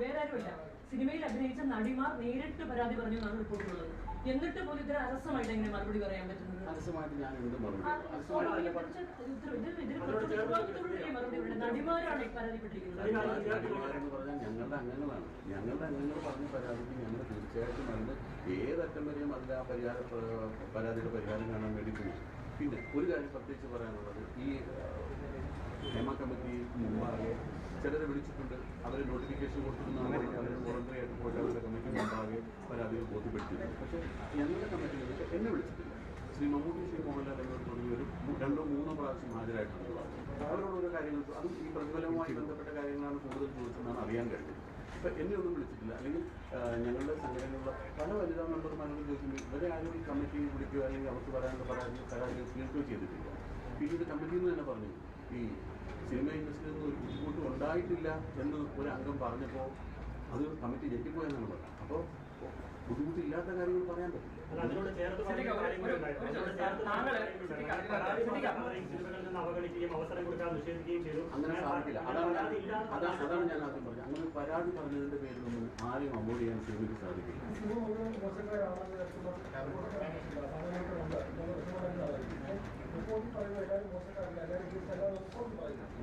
[SPEAKER 3] വേറെ ആരുമില്ല. സിനിമയിൽ അഭിനയിച്ച നടിമാർ നേരിട്ട് പരാതി പറഞ്ഞു എന്നാണ് റിപ്പോർട്ടുള്ളത് എന്നിട്ട് പോലും ഇത്ര അലസമായിട്ട് എങ്ങനെ മറുപടി പറയാൻ പറ്റുന്നത്
[SPEAKER 1] അലസമായിട്ട് ഞാൻ ഞങ്ങളുടെ അംഗങ്ങളാണ് ഞങ്ങളുടെ അംഗങ്ങൾ പറഞ്ഞ പരാതിക്ക് ഞങ്ങൾ തീർച്ചയായിട്ടും അതിന് ഏതറ്റം വരെയും അതിൽ ആ പരിഹാര പരാതിയുടെ പരിഹാരം കാണാൻ വേണ്ടി പോകും പിന്നെ ഒരു കാര്യം പ്രത്യേകിച്ച് പറയാനുള്ളത് ഈ നിയമ കമ്മിറ്റി മുമ്പാകെ ചിലരെ വിളിച്ചിട്ടുണ്ട്. അവർ നോട്ടിഫിക്കേഷൻ കൊടുത്തിരുന്നാണ് അവർ വോളണ്ടറി ആയിട്ട് പോയിട്ട് അവരുടെ കമ്മിറ്റി ഉണ്ടാകെ പരാതികൾ ബോധ്യപ്പെടുത്തിയിരുന്നു പക്ഷേ ഞങ്ങളുടെ കമ്മിറ്റികളിൽ എന്നെ വിളിച്ചിട്ടില്ല. ശ്രീ മമ്മൂട്ടി ശ്രീ മോഹൻലാൽ എന്നിവർ തുടങ്ങി ഒരു രണ്ടോ മൂന്നോ പ്രാവശ്യം ഹാജരായിട്ടുണ്ട്. അവരോട് ഓരോ കാര്യങ്ങൾ അതും ഈ പ്രതിഫലവുമായി ബന്ധപ്പെട്ട കാര്യങ്ങളാണ് കൂടുതൽ ചോദിച്ചതെന്നാണ് അറിയാൻ കഴിഞ്ഞത്. അപ്പം എന്നെ ഒന്നും വിളിച്ചിട്ടില്ല. അല്ലെങ്കിൽ ഞങ്ങളുടെ സംഘടനയുള്ള പല വനിതാ മെമ്പർമാരോട് ചോദിക്കുമ്പോൾ ഇവരെ ആരും ഈ കമ്മിറ്റി വിളിക്കുക അല്ലെങ്കിൽ അവർക്ക് പറയാനുള്ള പരാതി പരാതികൾ തീർക്കുകയോ ചെയ്തിട്ടില്ല. പിന്നീട് കമ്മിറ്റിയിൽ നിന്ന് തന്നെ പറഞ്ഞു ഈ സിനിമ ഇൻഡസ്ട്രിയിൽ നിന്ന് ഒരു ബുദ്ധിമുട്ടും ഉണ്ടായിട്ടില്ല എന്ന് ഒരു അംഗം പറഞ്ഞപ്പോൾ അത് കമ്മിറ്റി ഞെട്ടിപ്പോയെന്നാണ് പറഞ്ഞത്. അപ്പോൾ ബുദ്ധിമുട്ടില്ലാത്ത കാര്യങ്ങൾ പറയാൻ പറ്റില്ല. അങ്ങനെ സാധിക്കില്ല. അതാണ് അതാണ് അതാണ് ഞാൻ ആദ്യം പറഞ്ഞത്. അങ്ങനെ പരാതി പറഞ്ഞതിന്റെ പേരിലൊന്നും ആരെയും അവോയ്ഡ് ചെയ്യാൻ സിനിമയ്ക്ക് സാധിക്കില്ല. ആ,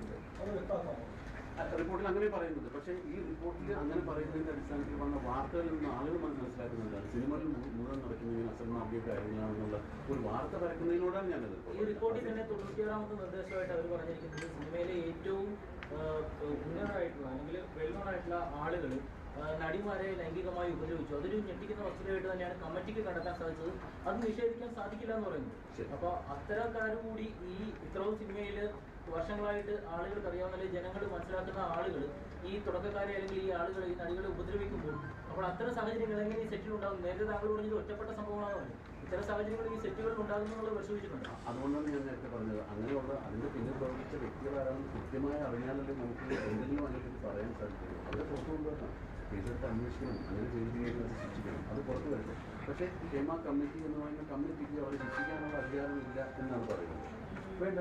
[SPEAKER 1] റിപ്പോർട്ടിൽ അങ്ങനെ പറയുന്നുണ്ട്. പക്ഷേ ഈ റിപ്പോർട്ടിൽ അങ്ങനെ പറയുന്നതിന്റെ അടിസ്ഥാനത്തിൽ വന്ന വാർത്തകളിൽ നിന്ന് ആളുകൾ മനസ്സിലാക്കുന്നുണ്ടാണ് സിനിമകളിൽ മുഴുവൻ നടക്കുന്ന ഇങ്ങനെ അസന്മാർഗീയ കാര്യങ്ങളാണെന്നുള്ള ഒരു വാർത്ത പരക്കുന്നതിനോടാണ് ഞാനത്
[SPEAKER 8] ഈ റിപ്പോർട്ടിൽ തന്നെ തൊണ്ണൂറ്റിയാറാമത്തെ നിർദ്ദേശമായിട്ട് അവർ പറഞ്ഞിരിക്കുന്നത് സിനിമയിലെ ഏറ്റവും ഉന്നതമായിട്ടുള്ള അല്ലെങ്കിൽ വെൽനോൺ ആയിട്ടുള്ള ആളുകൾ നടിമാരെ ലൈംഗികമായി ഉപദ്രവിച്ചു. അതൊരു ഞെട്ടിക്കുന്ന വസ്തുതയായിട്ട് തന്നെയാണ് കമ്മിറ്റിക്ക് കണ്ടെത്താൻ സാധിച്ചത്. അത് നിഷേധിക്കാൻ സാധിക്കില്ല എന്ന് പറയുന്നത്
[SPEAKER 1] അപ്പോൾ
[SPEAKER 8] അപ്പൊ അത്തരക്കാരും കൂടി ഈ ഇത്രയും സിനിമയിൽ വർഷങ്ങളായിട്ട് ആളുകൾക്ക് അറിയാവുന്ന ജനങ്ങൾ മനസ്സിലാക്കുന്ന ആളുകൾ ഈ തുടക്കക്കാരെ അല്ലെങ്കിൽ ഈ ആളുകൾ ഈ നടികളെ ഉപദ്രവിക്കുമ്പോൾ അപ്പോൾ അത്തരം സാഹചര്യങ്ങൾ എങ്ങനെ ഈ സെറ്റിൽ ഉണ്ടാകും നേരത്തെ താങ്കൾ പറഞ്ഞത് ഒറ്റപ്പെട്ട സംഭവമാണോ ഇത്തരം സാഹചര്യങ്ങൾ ഈ സെറ്റുകൾ ഉണ്ടാകുന്നു എന്നുള്ളത് പരിശോധിച്ചിട്ടുണ്ട്?
[SPEAKER 1] അതുകൊണ്ടാണ് ഞാൻ നേരത്തെ പറഞ്ഞത്. അങ്ങനെയുള്ള അതിന്റെ പിന്നിൽ പ്രവർത്തിച്ച വ്യക്തികളാരാണെന്ന് കൃത്യമായി അറിഞ്ഞാലല്ലേ നമുക്ക് എന്തെങ്കിലും അതിനെപ്പറ്റി പറയാൻ സാധിക്കുള്ളൂ അവരെ പുറത്തുകൊണ്ടുവരണം കേസെടുത്ത് അന്വേഷിക്കണം. അങ്ങനെ ചെയ്തിരിക്കുന്നത് ശിക്ഷിക്കണം അത് പുറത്തു വരട്ടെ. പക്ഷേ ഹേമ കമ്മിറ്റി എന്ന് പറയുന്ന കമ്മിറ്റിക്ക് അവരെ ശിക്ഷിക്കാനുള്ള അധികാരമില്ല എന്നാണ് പറയുന്നത്. വേണ്ട.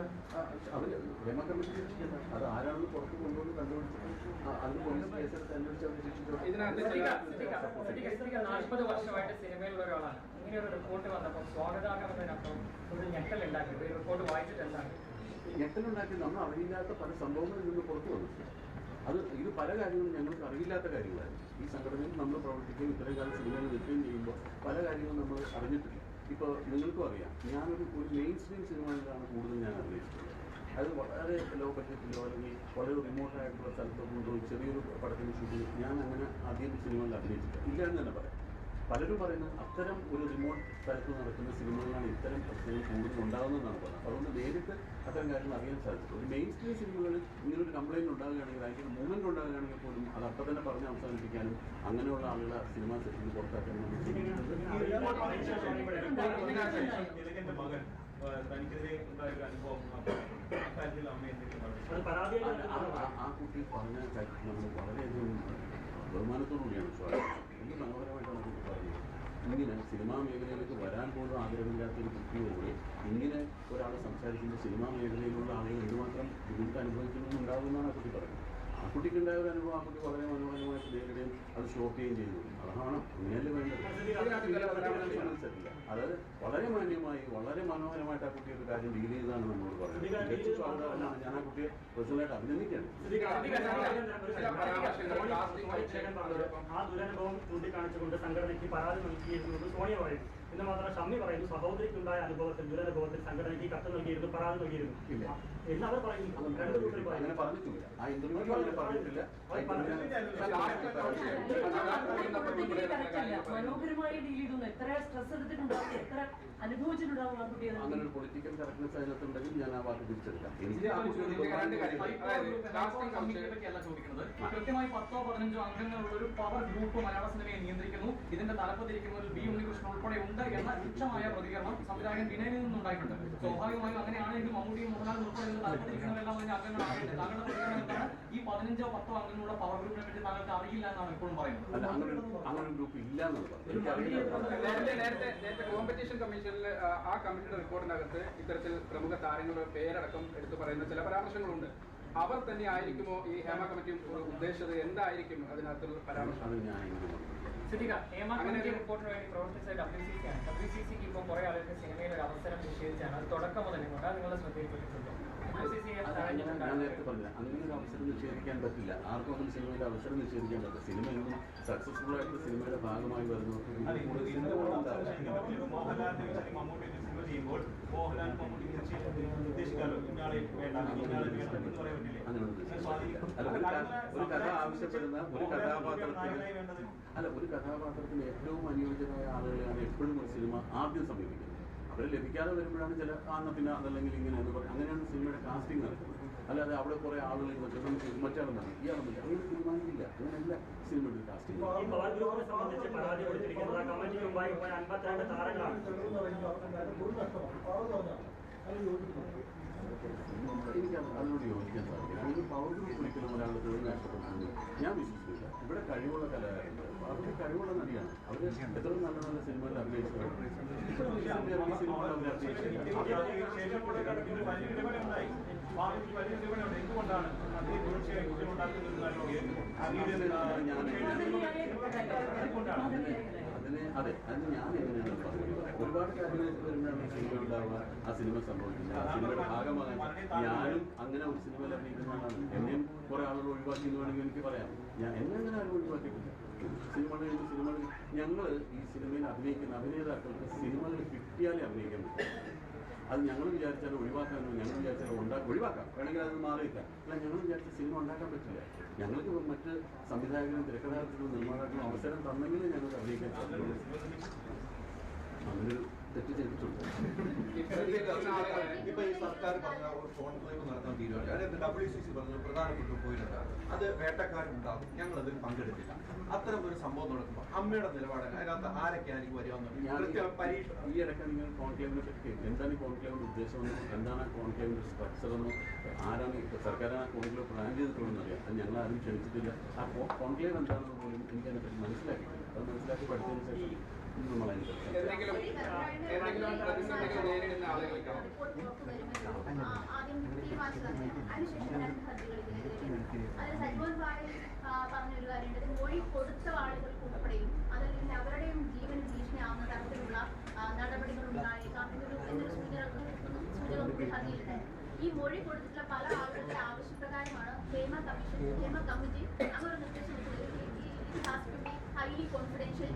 [SPEAKER 1] അവർ ഹേമ കമ്മിറ്റി ശിക്ഷിക്കണ്ട അത് ആരാണെന്ന് പുറത്ത് കൊണ്ടുവന്ന് കണ്ടുപിടിച്ചിട്ട് ആ, അതിന് പോലീസ് കേസെടുത്ത് അന്വേഷിച്ച് അവർ.
[SPEAKER 9] സിദ്ദിഖ നാൽപ്പത് വർഷമായിട്ട് സിനിമയിലുള്ള ഒരാളാണ്. ഇങ്ങനെ ഒരു റിപ്പോർട്ട് വന്നപ്പോൾ സ്വാഗതാർഹമെന്നതിനപ്പുറം ഒരു ഞെട്ടലുണ്ടാക്കി റിപ്പോർട്ട് വായിച്ചിട്ട് എന്താണ്?
[SPEAKER 1] ഞെട്ടലുണ്ടാക്കി നമ്മൾ അറിയില്ലാത്ത പല സംഭവങ്ങളിൽ നിന്ന് പുറത്തു വന്നു. അത് ഇത് പല കാര്യങ്ങളും ഞങ്ങൾക്ക് അറിയില്ലാത്ത കാര്യങ്ങളായിരുന്നു. ഈ സംഘടനയിൽ നമ്മൾ പ്രവർത്തിക്കുകയും ഇത്രയും കാലം സിനിമയിൽ നിൽക്കുകയും ചെയ്യുമ്പോൾ പല കാര്യങ്ങളും നമ്മൾ അറിഞ്ഞിട്ടില്ല. ഇപ്പോൾ നിങ്ങൾക്കും അറിയാം. ഞാനൊരു ഒരു മെയിൻ സ്ട്രീം സിനിമകളിലാണ് കൂടുതൽ ഞാൻ അഭിനയിച്ചിട്ടുള്ളത് അത് വളരെ ലോ ബഡ്ജറ്റിലോ അല്ലെങ്കിൽ വളരെ റിമോട്ടായിട്ടുള്ള സ്ഥലത്തോ കൊണ്ടുപോയി ചെറിയൊരു പടത്തിന് ഷൂട്ടിങ് ഞാൻ അങ്ങനെ ആദ്യം സിനിമകളിൽ അഭിനയിച്ചിട്ടില്ല. ഇല്ല എന്ന് തന്നെ പറയാം. പലരും പറയുന്നത് അത്തരം ഒരു റിമോട്ട് സ്ഥലത്ത് നടക്കുന്ന സിനിമകളാണ് ഇത്തരം പ്രശ്നങ്ങൾ കൂടുതൽ ഉണ്ടാകുന്നതെന്നാണ് പറയുന്നത്. അതുകൊണ്ട് നേരിട്ട് അത്തരം കാര്യങ്ങൾ അറിയാൻ സാധിച്ചു. ഒരു മെയിൻ സ്ട്രീം സിനിമകളിൽ ഇങ്ങനൊരു കംപ്ലൈന്റ് ഉണ്ടാകുകയാണെങ്കിൽ അതിന്റെ മൂവ്മെന്റ് ഉണ്ടാകുകയാണെങ്കിൽ പോലും അത് അപ്പം തന്നെ പറഞ്ഞ് അവസാനിപ്പിക്കാനും അങ്ങനെയുള്ള ആളുകളെ സിനിമാ സെറ്റിൽ പുറത്താക്കാനും
[SPEAKER 10] ആ,
[SPEAKER 1] കുട്ടി പറഞ്ഞ കാര്യത്തിൽ നമ്മൾ വളരെയധികം ബഹുമാനത്തോടു കൂടിയാണ് സ്വാഗതം. കുട്ടി പറഞ്ഞത് ഇങ്ങനെ സിനിമാ മേഖലയിലേക്ക് വരാൻ പോലും ആഗ്രഹമില്ലാത്ത ഒരു കുട്ടിയോട് ഇങ്ങനെ ഒരാൾ സംസാരിക്കുമ്പോൾ സിനിമാ മേഖലയിലുള്ള ആളുകൾ എന്തുമാത്രം ബുദ്ധിമുട്ട് അനുഭവിക്കുന്നുണ്ടാകുമെന്നാണ് ആ കുട്ടി പറയുന്നത്. ആ കുട്ടിക്കുണ്ടായ ഒരു അനുഭവം ആ കുട്ടി വളരെ മനോഹരമായിട്ട് നേരിടുകയും അത് ഷോപ്പ് ചെയ്യുകയും ചെയ്തു. അതാണ് അങ്ങനെയല്ലേ വേണ്ടത്. അത് അതായത് വളരെ മാന്യമായി വളരെ മനോഹരമായിട്ട് ആ കുട്ടി ഒരു കാര്യം ഡീൽ ചെയ്തതാണ് നമ്മളോട് പറയുന്നത്. ഞാൻ ആ കുട്ടിയെ പേഴ്സണലായിട്ട് അഭിനന്ദിക്കുകയാണ്.
[SPEAKER 5] ആ ദുരനുഭവം ചൂണ്ടിക്കാണിച്ചുകൊണ്ട് സംഘടനയ്ക്ക് പരാതി നൽകിയിരുന്നത് സോണിയ പറയും എന്ന് മാത്രം ഷമ്മി പറയുന്നു. സഹോദരിക്കുണ്ടായ അനുഭവത്തിൽ ദുരനുഭവത്തിൽ സംഘടനയ്ക്ക് കത്ത് നൽകിയിരുന്നു പരാതി നൽകിയിരുന്നു. അവർ പറയുന്നു.
[SPEAKER 1] ആ.
[SPEAKER 3] മനോഹരമായി ഡീൽ ചെയ്തു എത്ര സ്ട്രെസ് എടുത്തിട്ടുണ്ടാവും എത്ര അനുഭവിച്ചിട്ടുണ്ടാവും
[SPEAKER 1] അങ്ങനെ ഒരു പൊളിറ്റിക്കൽ കറക്റ്റ്നസ് അതിനകത്തുണ്ടെങ്കിൽ ഞാൻ വാക്ക് തിരിച്ചെടുക്കാം.
[SPEAKER 11] ചോദിക്കുന്നത്. കൃത്യമായി പത്തോ പതിനഞ്ചോ അംഗങ്ങളുള്ള ഒരു പവർ ഗ്രൂപ്പ് മലയാള സിനിമയെ നിയന്ത്രിക്കുന്നു. ഇതിന്റെ തലപ്പത്തിരിക്കുന്നതിൽ ബി ഉണ്ണികൃഷ്ണൻ ഉൾപ്പെടെ ഉണ്ട് എന്ന രൂക്ഷമായ പ്രതികരണം സംവിധായകൻ വിനയനിൽ നിന്നുണ്ടായിട്ടുണ്ട്. സ്വാഭാവികമായും അങ്ങനെയാണെങ്കിൽ മമ്മൂട്ടിയും മോഹൻലാൽ ഉൾപ്പെടെ ഇതിന്റെ തലപ്പത്തിരിക്കുന്നവരെല്ലാം അതിന്റെ അംഗങ്ങളാകേണ്ടത് താങ്കളുടെ പ്രതികരണം എന്താണ്? ഈ പതിനഞ്ചോ പത്തോ അംഗങ്ങളുടെ പവർ ഗ്രൂപ്പിനെ പറ്റി താങ്കൾക്ക് അറിയില്ല എന്നാണ് ഇപ്പോഴും പറയുന്നത്. നേരത്തെ നേരത്തെ നേരത്തെ കോമ്പറ്റീഷൻ കമ്മീഷനിൽ ആ, ആ കമ്മിറ്റിയുടെ റിപ്പോർട്ടിനകത്ത് ഇത്തരത്തിൽ പ്രമുഖ താരങ്ങളുടെ പേരടക്കം എടുത്തു പറയുന്ന ചില പരാമർശങ്ങളുണ്ട്. അവർ തന്നെ ആയിരിക്കുമോ ഈ ഹേമ കമ്മിറ്റി ഉദ്ദേശിച്ചത്? എന്തായിരിക്കും അതിനകത്തുള്ള പരാമർശം?
[SPEAKER 1] പറഞ്ഞു
[SPEAKER 9] ഹേമ കമ്മിറ്റി റിപ്പോർട്ടിന് വേണ്ടി പ്രവർത്തിച്ച ഡബ്ല്യു സി സി ആണ്. ഡബ്ല്യു സി സിക്ക് ഇപ്പോൾ കുറെ ആളുകൾക്ക് സിനിമയിൽ ഒരു അവസരം നിഷേധിച്ചാണ്. അത് തുടക്കം മുതൽ കൊണ്ട് അത് നിങ്ങളുടെ ശ്രദ്ധയിൽപ്പെട്ടിട്ടുണ്ട്.
[SPEAKER 1] ഞാൻ നേരത്തെ പറഞ്ഞില്ല അങ്ങനെ ഒരു അവസരം നിഷേധിക്കാൻ പറ്റില്ല. ആർക്കും സിനിമയുടെ അവസരം നിഷേധിക്കാൻ പറ്റില്ല. സിനിമ എന്നും സക്സസ്ഫുൾ ആയിട്ട് സിനിമയുടെ ഭാഗമായി വരുന്നവർക്ക് സിനിമ
[SPEAKER 10] ചെയ്യുമ്പോൾ മോഹൻലാൽ മമ്മൂട്ടി ഉദ്ദേശിക്കാമല്ലോ ഇന്നാളെ വേണ്ട ഇന്നാളെ വേണ്ട എന്ന് പറയാൻ പറ്റില്ലേ?
[SPEAKER 1] അല്ല ഒരു കഥാപാത്രത്തിന് ഏറ്റവും അനുയോജ്യമായ ആളുകളെയാണ് എപ്പോഴും ഒരു സിനിമ ആദ്യം സമീപിക്കുന്നത്. അവർ ലഭിക്കാതെ വരുമ്പോഴാണ് ചില ആ പിന്നെ അതല്ലെങ്കിൽ ഇങ്ങനെ എന്ന് പറയും അങ്ങനെയാണ് സിനിമയുടെ കാസ്റ്റിംഗ് നടക്കുന്നത്. അല്ലാതെ അവിടെ കുറെ ആളുകൾ ഇരുന്നിട്ട് നമുക്ക് മറ്റാളും മതി ഇയാളും മതി അങ്ങനെ തീരുമാനിക്കില്ല. അങ്ങനെയല്ല സിനിമയുടെ
[SPEAKER 5] കാസ്റ്റ്
[SPEAKER 1] എനിക്ക് അതിനോട് യോജിക്കാൻ സാധിക്കില്ല. ഒരു ഒരിക്കലും ഒരാളുടെ തൊഴിൽ നഷ്ടപ്പെടുന്നത് ഞാൻ വിശ്വസിക്കില്ല. ഇവിടെ കഴിവുള്ള കലാകാരുണ്ട് അവർക്ക് കഴിവുള്ള നടിയാണ്. അവർ എത്ര നല്ല നല്ല സിനിമകളിൽ അഭിനയിച്ചിട്ടുണ്ട്. സിനിമകളിൽ അഭിനയിച്ചിട്ടുണ്ട് അതിന് അതെ അതിന് ഞാൻ എങ്ങനെയാണ് പറഞ്ഞത്. ഒരുപാട് കാര്യങ്ങൾ വരുമ്പോഴാണ് സിനിമ ഉണ്ടാവുക ആ സിനിമ സംഭവിക്കുന്നത് ആ സിനിമയുടെ ഭാഗമാകാൻ ഞാനും അങ്ങനെ ഒരു സിനിമ അഭിനയിക്കുന്നതാണ്. എന്നെയും കുറെ ആളുകൾ ഒഴിവാക്കി എന്ന് വേണമെങ്കിൽ എനിക്ക് പറയാം. ഞാൻ എന്നെ അങ്ങനെ ആരും ഒഴിവാക്കിയിട്ടില്ല. സിനിമകൾ സിനിമകൾ ഞങ്ങൾ ഈ സിനിമയിൽ അഭിനയിക്കുന്ന അഭിനേതാക്കൾക്ക് സിനിമകൾ കിട്ടിയാലേ അഭിനയിക്കാൻ പറ്റും. അത് ഞങ്ങൾ വിചാരിച്ചാൽ ഒഴിവാക്കാനോ ഞങ്ങൾ വിചാരിച്ചാൽ ഉണ്ടാക്കി ഒഴിവാക്കാം. വേണമെങ്കിൽ അത് മാറിയിക്കാം. അല്ല ഞങ്ങൾ വിചാരിച്ച സിനിമ ഉണ്ടാക്കാൻ പറ്റില്ല. ഞങ്ങൾക്ക് മറ്റ് സംവിധായകരും തിരക്കഥാകൃത്തിനും നിർമ്മാതാക്കളും അവസരം തന്നെങ്കിലും ഞങ്ങൾക്ക് അറിയിക്കാൻ സാധിക്കുന്നു ചെയ്തിട്ടുണ്ട്
[SPEAKER 7] ഇപ്പൊ ഈ സർക്കാർ പറഞ്ഞ ഒരു ഫോൺ ഡ്രൈവ് നടത്താൻ തീരുമാനിച്ചു. അതിനകത്ത് ഡബ്ല്യു സി സി പറഞ്ഞ പ്രധാനപ്പെട്ട പോയിന്റ് അത് വേട്ടക്കാരുണ്ടാകും. ഞങ്ങൾ അതിൽ പങ്കെടുത്തില്ല. അത്തരം ഒരു സംഭവം നടക്കുമ്പോൾ അമ്മയുടെ നിലപാട് അതിനകത്ത് ആരൊക്കെയായിരിക്കും വരികയെന്ന്
[SPEAKER 1] ഞാൻ
[SPEAKER 7] കൃത്യം പരീക്ഷ
[SPEAKER 1] ഈ ഇടയ്ക്ക് നിങ്ങൾ കോൺക്ലേവിനെ പറ്റി കേട്ടു. എന്താണ് കോൺക്ലേവിന്റെ ഉദ്ദേശമെന്നും എന്താണ് കോൺക്ലേവിന്റെ സ്ട്രക്ചർ എന്നും? ആരാണ് സർക്കാരാണ് ആ കോൺക്ലേവ് പ്ലാൻ ചെയ്തിട്ടുള്ളതെന്ന് അറിയാം. അത് ഞങ്ങൾ ആരും ക്ഷണിച്ചിട്ടില്ല ആ കോൺക്ലേവ് എന്താണെന്ന് പോലും എനിക്ക് അതിനെപ്പറ്റി മനസ്സിലാക്കിയിട്ടില്ല അത് മനസ്സിലാക്കി പഠിച്ചതിന് ശേഷം നമ്മൾ അതിനെപ്പറ്റി
[SPEAKER 11] എന്തെങ്കിലും എന്തെങ്കിലും പ്രതിസന്ധികൾ നേരിടുന്ന ആളുകൾക്കാണ്
[SPEAKER 6] റിപ്പോർട്ട് പുറത്തു വരുമെന്ന് ആ, ആദ്യം തീരുമാനിച്ചതാണ് അതിനുശേഷം രണ്ട് ഹർജികൾ ഇതിനെതിരെ അതിൽ പറഞ്ഞ ഒരു കാര്യമുണ്ട് മൊഴി കൊടുത്ത ആളുകൾക്ക് ഉൾപ്പെടെയും അതല്ലെങ്കിൽ അവരുടെയും ജീവന് ഭീഷണിയാവുന്ന തരത്തിലുള്ള നടപടികൾ ഉണ്ടായേക്കാം എന്നൊരു എന്നൊരു സൂചന സൂചന ഈ മൊഴി കൊടുത്തിട്ടുള്ള പല ആളുകളുടെ ആവശ്യപ്രകാരമാണ് ഹേമ കമ്മീഷൻ ഹേമ കമ്മിറ്റി അങ്ങനെ നിർദ്ദേശം ഹൈലി കോൺഫിഡൻഷ്യൽ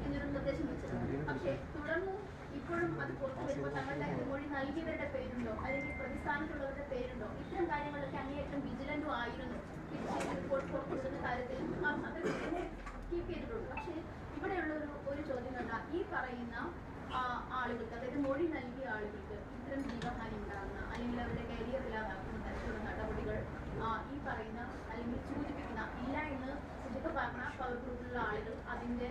[SPEAKER 6] പക്ഷേ തുടർന്ന് ഇപ്പോഴും അത് പുറത്തു വരുമ്പോൾ തങ്ങളുടെ മൊഴി നൽകിയവരുടെ പേരുണ്ടോ? അല്ലെങ്കിൽ പ്രതിസ്ഥാനത്തുള്ളവരുടെ പേരുണ്ടോ? ഇത്തരം കാര്യങ്ങളൊക്കെ അങ്ങേയറ്റം വിജിലന്റും ആയിരുന്നു. റിപ്പോർട്ട് പുറത്തുവിടുന്ന കാര്യത്തിൽ കീപ്പ് ചെയ്തിട്ടുള്ളൂ. പക്ഷേ ഇവിടെയുള്ള ഒരു ഒരു ചോദ്യം കണ്ടാൽ ഈ പറയുന്ന ആളുകൾക്ക് അതായത് മൊഴി നൽകിയ ആളുകൾക്ക് ഇത്തരം ജീവഹാനി ഉണ്ടാകുന്ന അല്ലെങ്കിൽ അവരുടെ കരിയർ ഇല്ലാതാക്കുന്ന തരത്തിലുള്ള നടപടികൾ ഈ പറയുന്ന അല്ലെങ്കിൽ സൂചിപ്പിക്കുന്ന ഇല്ല എന്ന് പറഞ്ഞ പവർ ഗ്രൂപ്പിലുള്ള ആളുകൾ അതിന്റെ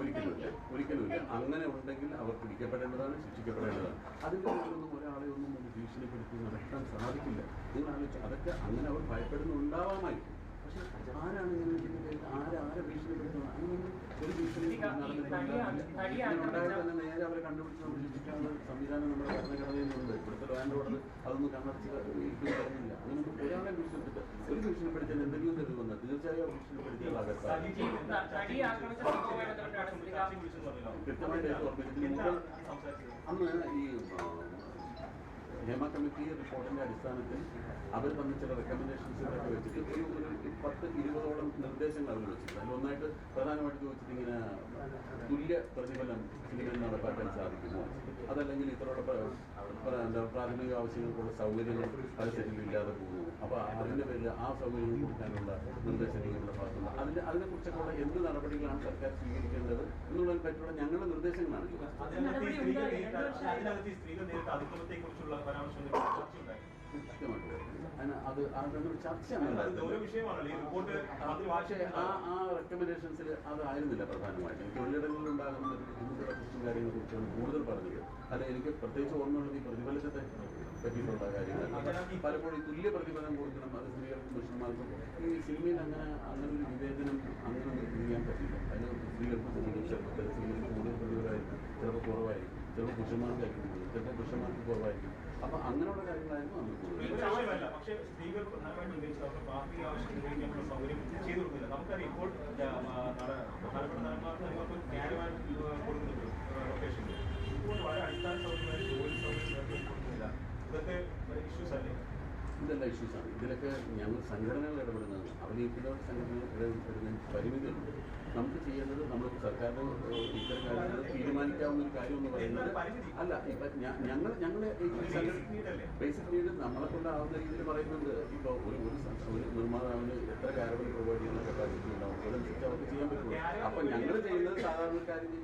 [SPEAKER 1] ഒരിക്കലുമില്ല. ഒരിക്കലുമില്ല. അങ്ങനെ ഉണ്ടെങ്കിൽ അവർ പിടിക്കപ്പെടേണ്ടതാണ് ശിക്ഷിക്കപ്പെടേണ്ടതാണ്. അതിന്റെ ഒന്നും ഒരാളെ ഒന്നും ഭീഷണിപ്പെടുത്തി നടത്താൻ സാധിക്കില്ല. നിങ്ങൾ ആലോചിച്ചു അതൊക്കെ അങ്ങനെ അവർ ഭയപ്പെടുന്നുണ്ടാവാമായിരിക്കും. പക്ഷെ ആരാണ് ഇങ്ങനെ ഭീഷണിപ്പെടുത്തുന്നത് അങ്ങനെയൊന്നും ഒരു ഭീഷണി തന്നെ നേരെ അവരെ കണ്ടുപിടിച്ച് നമ്മൾ സംവിധാനം നമ്മുടെ ഭരണഘടനയിലുണ്ട് ഇവിടുത്തെ ഓർഡർ അതൊന്നും കണ്ണടച്ച് ഒരാളെ ഒരു എന്തെങ്കിലും തീർച്ചയായും കൃത്യമായിട്ട് അന്ന് ഈ ഹേമ കമ്മിറ്റി റിപ്പോർട്ടിന്റെ അടിസ്ഥാനത്തിൽ അവർ വന്ന ചില റെക്കമെൻഡേഷൻസുകളൊക്കെ വെച്ചിട്ട് ഒരു ഒരു പത്ത് ഇരുപതോളം നിർദ്ദേശങ്ങൾ അവർ വെച്ചിട്ടുണ്ട്. അതിൽ ഒന്നായിട്ട് പ്രധാനമായിട്ട് ചോദിച്ചിട്ട് ഇങ്ങനെ തുല്യ പ്രതിഫലം ഇങ്ങനെ നടപ്പാക്കാൻ സാധിക്കുമോ? അതല്ലെങ്കിൽ ഇത്രയുള്ള എന്താ പ്രാഥമിക ആവശ്യങ്ങൾക്കുള്ള സൗകര്യങ്ങൾ പല ഇല്ലാതെ പോകുന്നു അപ്പോൾ അതിന്റെ പേരിൽ ആ സൗകര്യങ്ങൾ കൊടുക്കാനുള്ള നിർദ്ദേശങ്ങൾ നിങ്ങളുടെ ഭാഗത്തുണ്ട്. അതിന്റെ അതിനെക്കുറിച്ചൊക്കെയുള്ള എന്ത് നടപടികളാണ് സർക്കാർ സ്വീകരിക്കേണ്ടത് എന്നുള്ളതിനെ പറ്റിയുള്ള ഞങ്ങളുടെ നിർദ്ദേശങ്ങളാണ്.
[SPEAKER 10] അതിനകത്ത് സ്ത്രീകൾ നേരിട്ട പരാമർശം
[SPEAKER 1] പറയുന്നു. അതിന് അത് അതൊരു ചർച്ചയാണ്. പക്ഷേ ആ ആ റെക്കമെൻഡേഷൻസിൽ അതായിരുന്നില്ല പ്രധാനമായിട്ടും. തൊഴിലിടങ്ങളിൽ ഉണ്ടാകുന്ന ബുദ്ധിമുട്ടുകളെ കുറിച്ചും കാര്യങ്ങളെ കുറിച്ചാണ് കൂടുതൽ പറഞ്ഞത് അല്ല എനിക്ക് പ്രത്യേകിച്ച് ഓർമ്മയുള്ളത് ഈ പ്രതിഫലത്തെ പറ്റിയിട്ടുള്ള കാര്യങ്ങൾ. പലപ്പോഴും തുല്യ പ്രതിഫലം കൊടുക്കണം അത് സ്ത്രീകൾക്കും പുരുഷന്മാർക്കും ഈ സിനിമയിൽ അങ്ങനെ അങ്ങനെ ഒരു വിവേചനം അങ്ങനെ ചെയ്യാൻ പറ്റില്ല. അതിന് സ്ത്രീകൾക്ക് കൂടുതൽ ചെറുപ്പത്തിൽ സ്ത്രീകൾക്ക് കൂടുതൽ പ്രതിഫലമായിരിക്കും. ചിലപ്പോൾ കുറവായിരിക്കും. ചിലപ്പോൾ പുരുഷന്മാർക്കായിരിക്കും ചിലപ്പോൾ പുരുഷന്മാർക്ക് കുറവായിരിക്കും. അപ്പൊ അങ്ങനെയുള്ള കാര്യങ്ങളായിരുന്നു കൂടുതൽ
[SPEAKER 10] പക്ഷേ സ്ത്രീകൾ പ്രധാനമായിട്ട് ഉന്നയിച്ചത് അവർക്ക് പ്രാഥമിക ആവശ്യം നിർവഹിക്കാനുള്ള സൗകര്യം ചെയ്തു കൊടുക്കുന്നില്ല. നമുക്കറിയാം ഇപ്പോൾ ആ, നട- പ്രധാനപ്പെട്ട നടന്മാർക്ക് നിങ്ങൾക്ക് ന്യായമായി കൊടുക്കുന്നുണ്ട് ലൊക്കേഷൻ ഇപ്പോൾ വളരെ അടിസ്ഥാന സൗകര്യമായി ജോലി സൗകര്യം കൊടുക്കുന്നില്ല. ഇതൊക്കെ ഇഷ്യൂസ് അല്ലേ?
[SPEAKER 1] ഇതെല്ലാം ഇഷ്യൂസാണ് ഇതിലൊക്കെ ഞങ്ങൾ സംഘടനകൾ ഇടപെടുന്നത്. അഭിനയിക്കുന്ന സംഘടനകൾ ഇടപെടുന്നതിന് പരിമിതികളുണ്ട് നമുക്ക് ചെയ്യേണ്ടത് നമ്മൾ സർക്കാരിന് ഇത്തരം കാര്യങ്ങൾ തീരുമാനിക്കാവുന്ന ഒരു കാര്യം എന്ന് പറയുന്നത് അല്ല ഇപ്പൊ ഞങ്ങൾ ഞങ്ങൾ ബേസിക് നീഡ് നമ്മളെ കൊണ്ടാവുന്ന രീതിയിൽ പറയുന്നുണ്ട്. ഇപ്പൊ ഒരു ഒരു നിർമ്മാതാവിന് എത്ര കാരവൽ പ്രൊവൈഡ് ചെയ്യുന്ന കപ്പാസിറ്റി ഉണ്ടാവും അതനുസരിച്ച് അവർക്ക് ചെയ്യാൻ പറ്റുള്ളൂ അപ്പൊ ഞങ്ങൾ ചെയ്യുന്നത് സാധാരണക്കാരും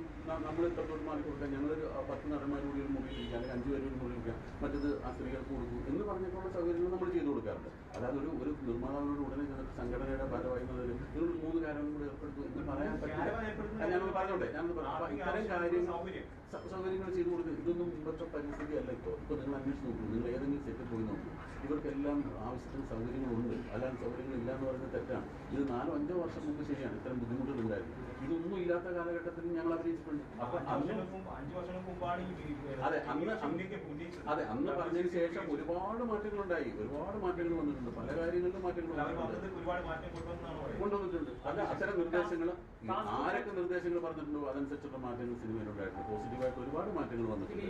[SPEAKER 1] നമ്മൾ എത്രത്തോളം മാറി കൊടുക്കാം ഞങ്ങളൊരു പത്ത് നടന്മാർ കൂടി ഒരു മുറി ഇരിക്കുക അല്ലെങ്കിൽ അഞ്ചു പേര് ഒരു ഇരിക്കുക മറ്റത് ആ സ്ത്രീകൾക്ക് കൊടുക്കും എന്ന് പറഞ്ഞിട്ടുള്ള സൗകര്യങ്ങൾ നമ്മൾ ചെയ്തു കൊടുക്കാറുണ്ട്. അല്ലാതെ ഒരു ഒരു നിർമ്മാതാവിനോട് ഉടനെ ചെന്നിട്ട് സംഘടനയുടെ ഭാരവാഹിന്നതിന് നിങ്ങൾ മൂന്ന് കാര്യങ്ങൾ കൂടി ഏർപ്പെടുത്തും എന്ന് പറയാൻ പറ്റില്ല. ഞാൻ ഞാനൊന്ന് പറഞ്ഞോട്ടെ? ഞാൻ ഇത്തരം കാര്യങ്ങൾ സൗകര്യങ്ങൾ ചെയ്തു കൊടുക്കുക ഇതൊന്നും മുമ്പത്തെ പരിസ്ഥിതി അല്ല ഇപ്പോൾ ഇപ്പോൾ നിങ്ങൾ അന്വേഷിച്ച് നോക്കൂ. നിങ്ങൾ ഏതെങ്കിലും സെറ്റിൽ പോയി നോക്കൂ. ഇവർക്കെല്ലാം ആവശ്യത്തിന് സൗകര്യങ്ങളുണ്ട്. അല്ലാതെ സൗകര്യങ്ങൾ ഇല്ല എന്ന് പറയുന്നത് തെറ്റാണ്. ഇത് നാലോ അഞ്ചോ വർഷം മുമ്പ് ശരിയാണ്. ഇത്തരം ബുദ്ധിമുട്ടുകൾ ഉണ്ടായിരുന്നു. ഇല്ലാത്ത കാലഘട്ടത്തിൽ ഞങ്ങൾ അപ്പൊ
[SPEAKER 10] വർഷങ്ങൾക്ക്
[SPEAKER 1] അതെ അന്ന് അതെ പറഞ്ഞതിന് ശേഷം ഒരുപാട് മാറ്റങ്ങൾ ഉണ്ടായി ഒരുപാട് മാറ്റങ്ങൾ വന്നിട്ടുണ്ട്. പല കാര്യങ്ങളിലും മാറ്റങ്ങൾ വന്നിട്ടുണ്ട്.
[SPEAKER 10] ഒരുപാട് മാറ്റം കൊണ്ടുവന്നാണ് പറയുന്നത്.
[SPEAKER 1] കൊണ്ടുവന്നിട്ടുണ്ട്. അല്ല അത്തരം നിർദ്ദേശങ്ങൾ ആരൊക്കെ നിർദ്ദേശങ്ങൾ പറഞ്ഞിട്ടുണ്ടോ? അതനുസരിച്ചുള്ള മാറ്റങ്ങൾ സിനിമയിലുണ്ടായിട്ടുണ്ട്. പോസിറ്റീവായിട്ട് ഒരുപാട് മാറ്റങ്ങൾ വന്നിട്ടുണ്ട്.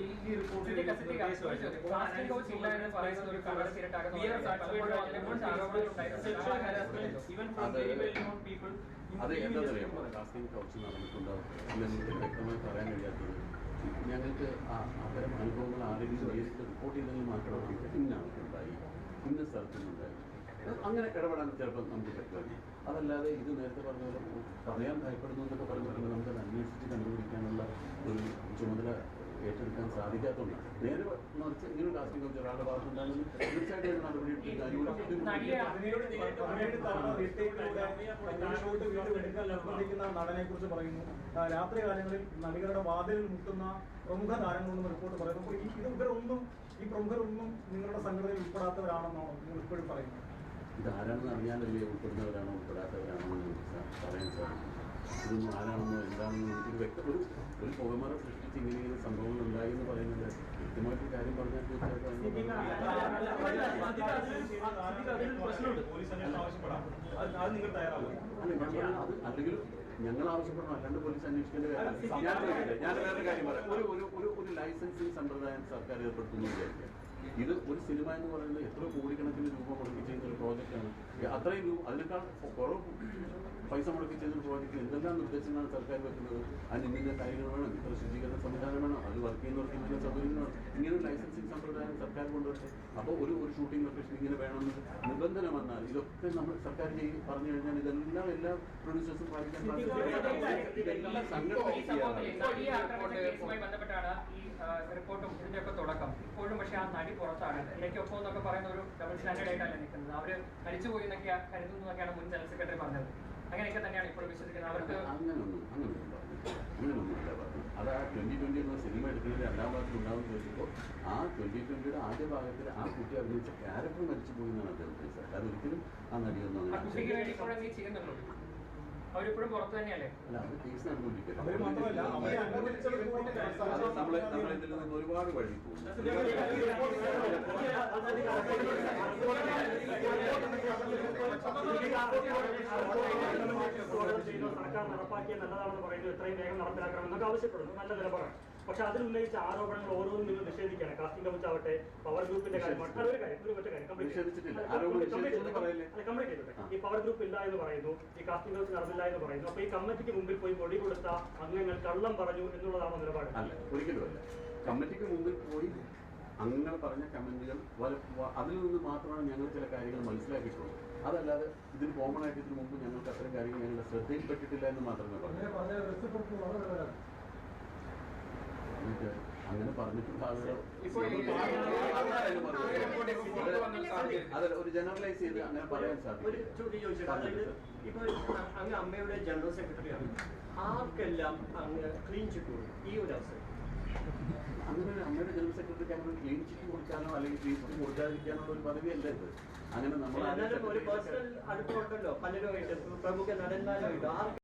[SPEAKER 1] അത് അത് എന്താണെന്നറിയാമോ കാസ്റ്റിംഗ് കൗച്ച് നടന്നിട്ടുണ്ടാവും നിങ്ങൾക്ക് വ്യക്തമായി പറയാൻ കഴിയാത്തത് ഞങ്ങൾക്ക് അത്തരം അനുഭവങ്ങൾ ആരെങ്കിലും നേരിട്ട് റിപ്പോർട്ട് ചെയ്തെങ്കിൽ മാത്രമേ നമുക്ക് ഇന്ന ആൾക്കുണ്ടായി ഇന്ന സ്ഥലത്തുനിന്നുണ്ടായി. അങ്ങനെ ഇടപെടാൻ ചിലപ്പോൾ നമുക്ക് പറ്റുമായിരിക്കും അതല്ലാതെ ഇത് നേരത്തെ പറഞ്ഞ പോലെ പറയാൻ ഭയപ്പെടുന്നു എന്നൊക്കെ പറയുമ്പോൾ നമുക്കത് അന്വേഷിച്ച് കണ്ടുപിടിക്കാനുള്ള ഒരു ചുമതല ഏറ്റെടുക്കാൻ സാധിക്കാത്തതുകൊണ്ടാണ് നേരെ മറിച്ച് ഇങ്ങനെ കാസ്റ്റിംഗ് കൗച്ച് ഒരാളുടെ ഭാഗത്തുണ്ടായാലും തീർച്ചയായിട്ടും നടപടി
[SPEAKER 12] നിർബന്ധിക്കുന്ന നടനെ കുറിച്ച് പറയുന്നു. രാത്രി കാലങ്ങളിൽ നടികളുടെ വാതിലിൽ മുട്ടുന്ന പ്രമുഖ താരങ്ങളെന്ന് റിപ്പോർട്ട് പറയുന്നു. അപ്പോൾ ഈ ഇത് ഇവരൊന്നും ഈ പ്രമുഖരൊന്നും നിങ്ങളുടെ സംഘടനയിൽ ഉൾപ്പെടാത്തവരാണെന്നാണോ നിങ്ങൾ ഇപ്പോഴും പറയുന്നത്?
[SPEAKER 1] ഇതാരാണെന്ന് അറിയാനല്ലേ ഉൾപ്പെടുന്നവരാണോ ഉൾപ്പെടാത്തവരാണോ എന്ന് പറയാൻ സാധിക്കും. ഇതൊന്നും ആരാണെന്നോ എന്താണെന്നോ എനിക്കൊരു വ്യക്തമൊരു ഒരു ഒരു പുകമറ സൃഷ്ടിച്ച് ഇങ്ങനെ ഇങ്ങനെ സംഭവങ്ങൾ ഉണ്ടായി എന്ന് പറയുന്നത് കൃത്യമായിട്ട് കാര്യം പറഞ്ഞാൽ തീർച്ചയായിട്ടും അല്ലെങ്കിൽ ഞങ്ങൾ ആവശ്യപ്പെടണം അല്ലാണ്ട് പോലീസ് അന്വേഷിക്കേണ്ട കാര്യം ഞാൻ ഞാൻ വേറെ കാര്യം പറയാം ഒരു ഒരു ഒരു ലൈസൻസിങ് സമ്പ്രദായം സർക്കാർ ഏർപ്പെടുത്തുന്നു വിചാരിക്കുക ഇത് ഒരു സിനിമ എന്ന് പറയുന്നത് എത്ര കോടിക്കണക്കിന് രൂപ മുടക്കി ചെയ്യുന്ന ഒരു പ്രോജക്റ്റാണ് അത്രയും രൂപ അതിനേക്കാൾ കുറവ് പൈസ മുടക്കി ഒരു പ്രോജക്റ്റ് എന്തെല്ലാം നിർദ്ദേശങ്ങളാണ് സർക്കാർ വെക്കുന്നത്? അതിന് ഇന്ന കാര്യങ്ങൾ വേണം? ഇത്ര ശുചീകരണ സംവിധാനം വേണം? അത് വർക്ക് ചെയ്യുന്നവർക്ക് ഇങ്ങനെ സൗകര്യങ്ങൾ വേണം? ഇങ്ങനെ ലൈസൻസിങ് സമ്പ്രദായം സർക്കാർ കൊണ്ടുവരട്ടെ? അപ്പോൾ ഒരു ഒരു ഷൂട്ടിംഗ് ലൊക്കേഷൻ ഇങ്ങനെ വേണമെന്ന് നിബന്ധന വന്നാൽ ഇതൊക്കെ നമ്മൾ സർക്കാർ ചെയ്യും പറഞ്ഞു കഴിഞ്ഞാൽ ഇതെല്ലാം എല്ലാ പ്രൊഡ്യൂസേഴ്സും പാലിക്കാൻ. ഇതെല്ലാം
[SPEAKER 9] ബന്ധപ്പെട്ടാണ് ഈ റിപ്പോർട്ടും ഇതിന്റെയൊക്കെ തുടക്കം. ഇപ്പോഴും പക്ഷേ ആ നടി പുറത്താണ്. ഇടയ്ക്കൊപ്പം എന്നൊക്കെ പറയുന്ന ഒരു ഡബിൾ സ്റ്റാൻഡേർഡ് ആയിട്ടല്ല നിൽക്കുന്നത്. അവർ മരിച്ചുപോയി എന്നൊക്കെ കരുതുന്നു എന്നൊക്കെയാണ് മുൻ ജനറൽ സെക്രട്ടറി പറഞ്ഞത്. അങ്ങനെയൊക്കെ തന്നെയാണ് ഇപ്പോൾ വിശ്വസിക്കുന്നത്. അവർക്ക്.
[SPEAKER 1] അങ്ങനൊന്നുമില്ല പറഞ്ഞത് അത് ആ ട്വന്റി ട്വന്റി എന്ന സിനിമ എടുക്കുന്നത് രണ്ടാം ഭാഗത്തിൽ ഉണ്ടാവുമെന്ന് ചോദിച്ചപ്പോൾ ആ ട്വന്റി ട്വന്റിയുടെ ആദ്യ ഭാഗത്തിൽ ആ കുട്ടി അഭിനയിച്ച ക്യാരക്ടർ മരിച്ചു പോയി എന്നാണ് അദ്ദേഹം ഉദ്ദേശിച്ചത് അത് ഒരിക്കലും ആ നടിയൊന്നും അങ്ങനെ
[SPEAKER 9] അവരിപ്പോഴും പുറത്ത് തന്നെയല്ലേ.
[SPEAKER 12] അവർ മാത്രമല്ല, അവരെ
[SPEAKER 1] നമ്മൾ ഇതിൽ നിന്ന് ഒരുപാട് വഴി
[SPEAKER 5] സർക്കാർ നടപ്പാക്കിയ നല്ലതാണെന്ന് പറയുന്നത് എത്രയും വേഗം നടപ്പിലാക്കണമെന്നൊക്കെ ആവശ്യപ്പെടുന്നു നല്ല നിലപാടാണ് പക്ഷെ അതിൽ ഉന്നയിച്ച ആരോപണങ്ങൾ ഓരോന്നും നിങ്ങൾ നിഷേധിക്കുകയാണ്. കാസ്റ്റിംഗ് കമ്മിറ്റി ആവട്ടെ പവർ ഗ്രൂപ്പിന്റെ കാര്യം ഒരു ചെയ്തോട്ടെ. ഈ പവർ ഗ്രൂപ്പ് ഇല്ല എന്ന് പറയുന്നു ഈ കാസ്റ്റിംഗ് കമ്മിറ്റി നടന്നില്ല എന്ന് പറയുന്നു. അപ്പൊ ഈ കമ്മിറ്റിക്ക് മുമ്പിൽ പോയി മൊഴി കൊടുത്ത അംഗങ്ങൾ കള്ളം പറഞ്ഞു എന്നുള്ളതാണോ നിലപാട്?
[SPEAKER 1] അല്ല കമ്മിറ്റിക്ക് മുമ്പിൽ പോയി അംഗങ്ങൾ പറഞ്ഞ കമന്റുകൾ അതിൽ നിന്ന് മാത്രമാണ് ഞങ്ങൾ ചില കാര്യങ്ങൾ മനസ്സിലാക്കിയിട്ടുള്ളത്. അതല്ലാതെ ഇതിന് കോമൺ ആയിട്ട് ഇതിനു മുമ്പ് ഞങ്ങൾക്ക് അത്തരം കാര്യങ്ങൾ ഞങ്ങളുടെ ശ്രദ്ധയിൽപ്പെട്ടിട്ടില്ല എന്ന് മാത്രമേ പറഞ്ഞു അങ്ങനെ
[SPEAKER 11] ഈ-
[SPEAKER 1] അതല്ല ഒരു ജനറലൈസ് ചെയ്ത് അങ്ങനെ പറയാൻ സാധിക്കും
[SPEAKER 13] അമ്മയുടെ ജനറൽ സെക്രട്ടറിയാണ് ആർക്കെല്ലാം അങ്ങ് ക്ലീൻ ചിറ്റ് കൊടുക്കും ഈ ഒരു അവസരം.
[SPEAKER 1] അങ്ങനെ അമ്മയുടെ ജനറൽ സെക്രട്ടറിക്ക് അങ്ങനെ ക്ലീൻ ചിറ്റ് കൊടുക്കാനോ അല്ലെങ്കിൽ ക്ലീൻ ചിറ്റ് കൊടുക്കാതിരിക്കാനോ ഒരു പദവിയല്ല ഇത്. അങ്ങനെ നമ്മൾ
[SPEAKER 13] ഒരു പേഴ്സണൽ അടുപ്പമുണ്ടല്ലോ. പലരുമായിട്ട് പ്രമുഖ നടന്മാരുമായിട്ട്.